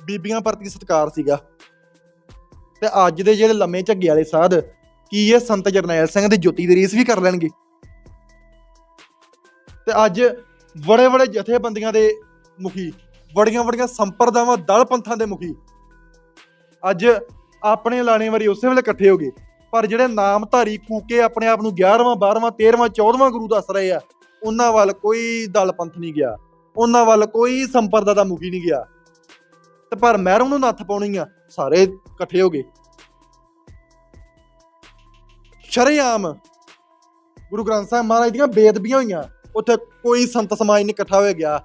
[SPEAKER 1] ਬੀਬੀਆਂ ਪ੍ਰਤੀ ਸਤਿਕਾਰ ਸੀਗਾ। ਤੇ ਅੱਜ ਦੇ ਜਿਹੜੇ ਲੰਮੇ ਝੱਗੇ ਵਾਲੇ ਸਾਧ, ਕੀ ਇਹ ਸੰਤ ਜਰਨੈਲ ਸਿੰਘ ਦੀ ਜੋਤੀ ਦੀ ਰੀਸ ਵੀ ਕਰ ਲੈਣਗੇ? ਤੇ ਅੱਜ ਬੜੇ ਬੜੇ ਜਥੇਬੰਦੀਆਂ ਦੇ ਮੁਖੀ ਬੜੀਆਂ ਬੜੀਆਂ ਸੰਪਰਦਾਵਾਂ ਦਲ ਪੰਥਾਂ ਦੇ ਮੁਖੀ, ਅੱਜ ਆਪਣੇ ਲਾਣੇ ਵਾਰੀ ਉਸੇ ਵੇਲੇ ਇਕੱਠੇ ਹੋ ਗਏ। ਪਰ ਜਿਹੜੇ ਨਾਮਧਾਰੀ ਕੂਕੇ ਆਪਣੇ ਆਪ ਨੂੰ 11ਵਾਂ 12ਵਾਂ 13ਵਾਂ 14ਵਾਂ ਗੁਰੂ ਦੱਸ ਰਹੇ ਆ, ਉਹਨਾਂ ਵੱਲ ਕੋਈ ਦਲ ਪੰਥ ਨਹੀਂ ਗਿਆ। ਉਹਨਾਂ ਵੱਲ ਕੋਈ ਸੰਪਰਦਾ ਦਾ ਮੁਖੀ ਨਹੀਂ ਗਿਆ। ਤੇ ਪਰ ਮਹਿਰੋਂ ਨੂੰ ਨੱਥ ਪਾਉਣੀ ਆ, ਸਾਰੇ ਇਕੱਠੇ ਹੋ ਗਏ। ਸ਼ਰੇਆਮ ਗੁਰੂ ਗ੍ਰੰਥ ਸਾਹਿਬ ਮਹਾਰਾਜ ਦੀਆਂ ਬੇਦਬੀਆਂ ਹੋਈਆਂ, ਉੱਥੇ ਕੋਈ ਸੰਤ ਸਮਾਜ ਨਹੀਂ ਇਕੱਠਾ ਹੋਇਆ ਗਿਆ।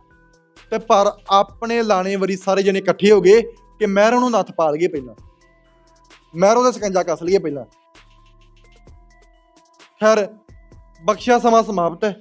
[SPEAKER 1] ਤੇ ਪਰ ਆਪਣੇ ਲਾਣੇ ਵਰੀ ਸਾਰੇ ਜਣੇ ਇਕੱਠੇ ਹੋ ਗਏ ਕਿ ਮਹਿਰੋਂ ਨੂੰ ਨੱਥ ਪਾ ਲਈਏ ਪਹਿਲਾਂ। ਮਹਿਰੋਂ ਦਾ ਸਕੰਜਾ ਕੱਸ ਲਈਏ ਪਹਿਲਾਂ। ਖੈਰ ਬਖਸ਼ਿਆ ਸਮਾਂ ਸਮਾਪਤ ਹੈ।